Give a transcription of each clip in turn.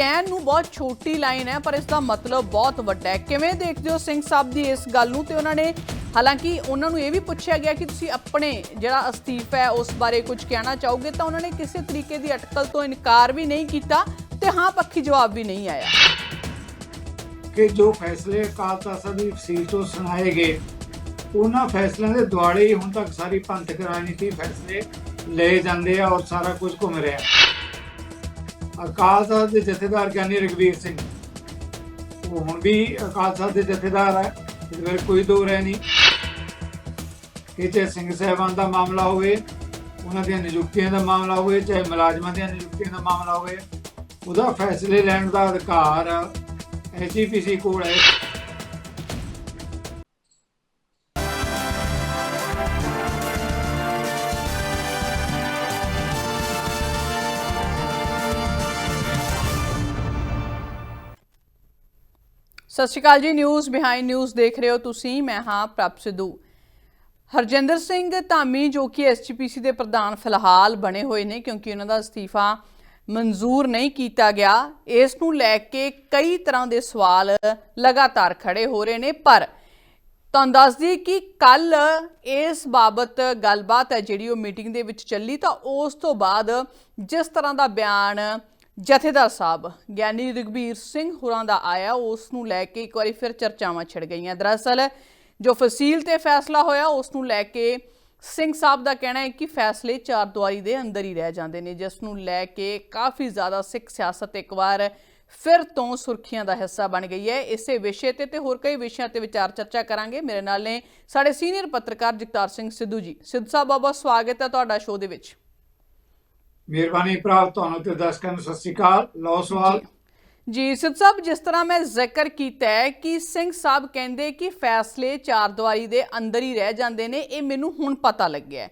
ਕਹਿਣ ਨੂੰ ਬਹੁਤ ਛੋਟੀ ਲਾਈਨ ਹੈ, ਪਰ ਇਸ ਦਾ ਮਤਲਬ ਬਹੁਤ ਵੱਡਾ ਹੈ। ਕਿਵੇਂ ਦੇਖਦੇ ਹੋ ਸਿੰਘ ਸਾਹਿਬ ਦੀ ਇਸ ਗੱਲ ਨੂੰ? ਤੇ ਉਹਨਾਂ ਨੇ ਹਾਲਾਂਕਿ ਉਹਨਾਂ ਨੂੰ ਇਹ ਵੀ ਪੁੱਛਿਆ ਗਿਆ ਕਿ ਤੁਸੀਂ ਆਪਣੇ ਜਿਹੜਾ ਅਸਤੀਫਾ ਹੈ, ਉਸ ਬਾਰੇ ਕੁਝ ਕਹਿਣਾ ਚਾਹੋਗੇ ਤਾਂ ਉਹਨਾਂ ਨੇ ਕਿਸੇ ਤਰੀਕੇ ਦੀ ਅਟਕਲ ਤੋਂ ਇਨਕਾਰ ਵੀ ਨਹੀਂ ਕੀਤਾ ਤੇ ਹਾਂ, ਪੱਖੀ ਜਵਾਬ ਵੀ ਨਹੀਂ ਆਇਆ। ਕਿ ਜੋ ਫੈਸਲੇ ਅਕਾਲ ਤਖਤ ਦੀ ਫਸੀਲ ਤੋਂ ਸੁਣਾਏ ਗਏ, ਉਹਨਾਂ ਫੈਸਲਿਆਂ ਦੇ ਦੁਆਲੇ ਹੀ ਹੁਣ ਤੱਕ ਸਾਰੀ ਪੰਥਕ ਰਾਜਨੀਤੀ ਫੈਸਲੇ ਲਏ ਜਾਂਦੇ ਆ ਔਰ ਸਾਰਾ ਕੁਝ ਘੁੰਮ ਰਿਹਾ। ਅਕਾਲ ਤਖਤ ਦੇ ਜਥੇਦਾਰ ਗਿਆਨੀ ਰਗਵੀਰ ਸਿੰਘ। ਉਹ ਹੁਣ ਵੀ ਅਕਾਲ ਸਾਹਿਬ ਦੇ ਜਥੇਦਾਰ ਹੈ ਇਸ ਵਿੱਚ ਕੋਈ ਦੋ ਰਹਿ ਨਹੀਂ। ਕਿ ਚਾਹੇ ਸਿੰਘ ਸਾਹਿਬਾਨ ਦਾ ਮਾਮਲਾ ਹੋਵੇ, ਉਹਨਾਂ ਦੀਆਂ ਨਿਯੁਕਤੀਆਂ ਦਾ ਮਾਮਲਾ ਹੋਵੇ, ਚਾਹੇ ਮੁਲਾਜ਼ਮਾਂ ਦੀਆਂ ਨਿਯੁਕਤੀਆਂ ਦਾ ਮਾਮਲਾ ਹੋਵੇ, ਉਹਦਾ ਫੈਸਲੇ ਲੈਣ ਦਾ ਅਧਿਕਾਰ ਐਜੀਪੀਸੀ ਕੋਲ ਹੈ। ਸਤਿ ਸ਼੍ਰੀ ਅਕਾਲ ਜੀ ਨਿਊਜ਼ ਬਿਹਾਈਂਡ ਨਿਊਜ਼ ਦੇਖ ਰਹੇ ਹੋ ਤੁਸੀਂ, ਮੈਂ ਹਾਂ ਪ੍ਰਭ ਸਿੱਧੂ। ਹਰਜਿੰਦਰ ਸਿੰਘ ਧਾਮੀ, ਜੋ ਕਿ ਐਸਜੀਪੀਸੀ ਦੇ ਪ੍ਰਧਾਨ ਫਿਲਹਾਲ ਬਣੇ ਹੋਏ ਨੇ, ਕਿਉਂਕਿ ਉਹਨਾਂ ਦਾ ਅਸਤੀਫਾ ਮਨਜ਼ੂਰ ਨਹੀਂ ਕੀਤਾ ਗਿਆ, ਇਸ ਨੂੰ ਲੈ ਕੇ ਕਈ ਤਰ੍ਹਾਂ ਦੇ ਸਵਾਲ ਲਗਾਤਾਰ ਖੜੇ ਹੋ ਰਹੇ ਨੇ, ਪਰ ਤੁਹਾਨੂੰ ਦੱਸ ਦਈਏ ਕਿ ਕੱਲ ਇਸ ਬਾਬਤ ਗੱਲਬਾਤ ਹੈ, ਜਿਹੜੀ ਉਹ ਮੀਟਿੰਗ ਦੇ ਵਿੱਚ ਚੱਲੀ, ਤਾਂ ਉਸ ਤੋਂ ਬਾਅਦ ਜਿਸ ਤਰ੍ਹਾਂ ਦਾ ਬਿਆਨ ਜਥੇਦਾਰ ਸਾਹਿਬ, ਗਿਆਨੀ ਰਗਵੀਰ ਸਿੰਘ ਹੋਰਾਂ ਦਾ ਆਇਆ, ਉਸ ਨੂੰ ਲੈ ਕੇ ਇੱਕ ਵਾਰੀ ਫਿਰ ਚਰਚਾਵਾਂ ਛਿੜ ਗਈਆਂ। ਦਰਅਸਲ, ਜੋ ਫਸੀਲ ਤੇ ਫੈਸਲਾ ਹੋਇਆ, ਉਸ ਨੂੰ ਲੈ ਕੇ ਸਿੰਘ ਸਾਹਿਬ ਦਾ ਕਹਿਣਾ ਹੈ ਕਿ ਫੈਸਲੇ ਚਾਰ ਦੁਆਰੀ ਦੇ ਅੰਦਰ ਹੀ ਰਹਿ ਜਾਂਦੇ ਨੇ, ਜਿਸ ਨੂੰ ਲੈ ਕੇ ਕਾਫੀ ਜ਼ਿਆਦਾ ਸਿੱਖ ਸਿਆਸਤ ਇੱਕ ਵਾਰ ਫਿਰ ਤੋਂ ਸੁਰਖੀਆਂ ਦਾ ਹਿੱਸਾ ਬਣ ਗਈ ਹੈ। ਇਸੇ ਵਿਸ਼ੇ ਤੇ ਤੇ ਹੋਰ ਕਈ ਵਿਸ਼ਿਆਂ ਤੇ ਵਿਚਾਰ ਚਰਚਾ ਕਰਾਂਗੇ। ਮੇਰੇ ਨਾਲ ਨੇ ਸਾਡੇ ਸੀਨੀਅਰ ਪੱਤਰਕਾਰ ਜਗਤਾਰ ਸਿੰਘ ਸਿੱਧੂ ਜੀ। ਸਿੱਧੂ ਸਾਹਿਬ ਬਾਬਾ ਸਵਾਗਤ ਹੈ ਤੁਹਾਡਾ ਸ਼ੋਅ ਦੇ ਵਿੱਚ। ਮਿਹਰਬਾਨੀ ਭਰਾ ਤੁਹਾਨੂੰ ਤੇ ਦਰਸ਼ਕਾਂ ਨੂੰ ਸਤਿ ਸ਼੍ਰੀ ਅਕਾਲ। ਲਓ ਸਵਾਲ। ਜੀ। ਸਿੱਧ ਸਾਹਿਬ ਜਿਸ ਤਰ੍ਹਾਂ ਮੈਂ ਜ਼ਿਕਰ ਕੀਤਾ ਹੈ ਕਿ ਸਿੰਘ ਸਾਹਿਬ ਕਹਿੰਦੇ ਕਿ ਫੈਸਲੇ ਚਾਰ ਦੁਆਰੀ ਦੇ ਅੰਦਰ ਹੀ ਰਹਿ ਜਾਂਦੇ ਨੇ ਇਹ ਮੈਨੂੰ ਹੁਣ ਪਤਾ ਲੱਗਿਆ ਹੈ।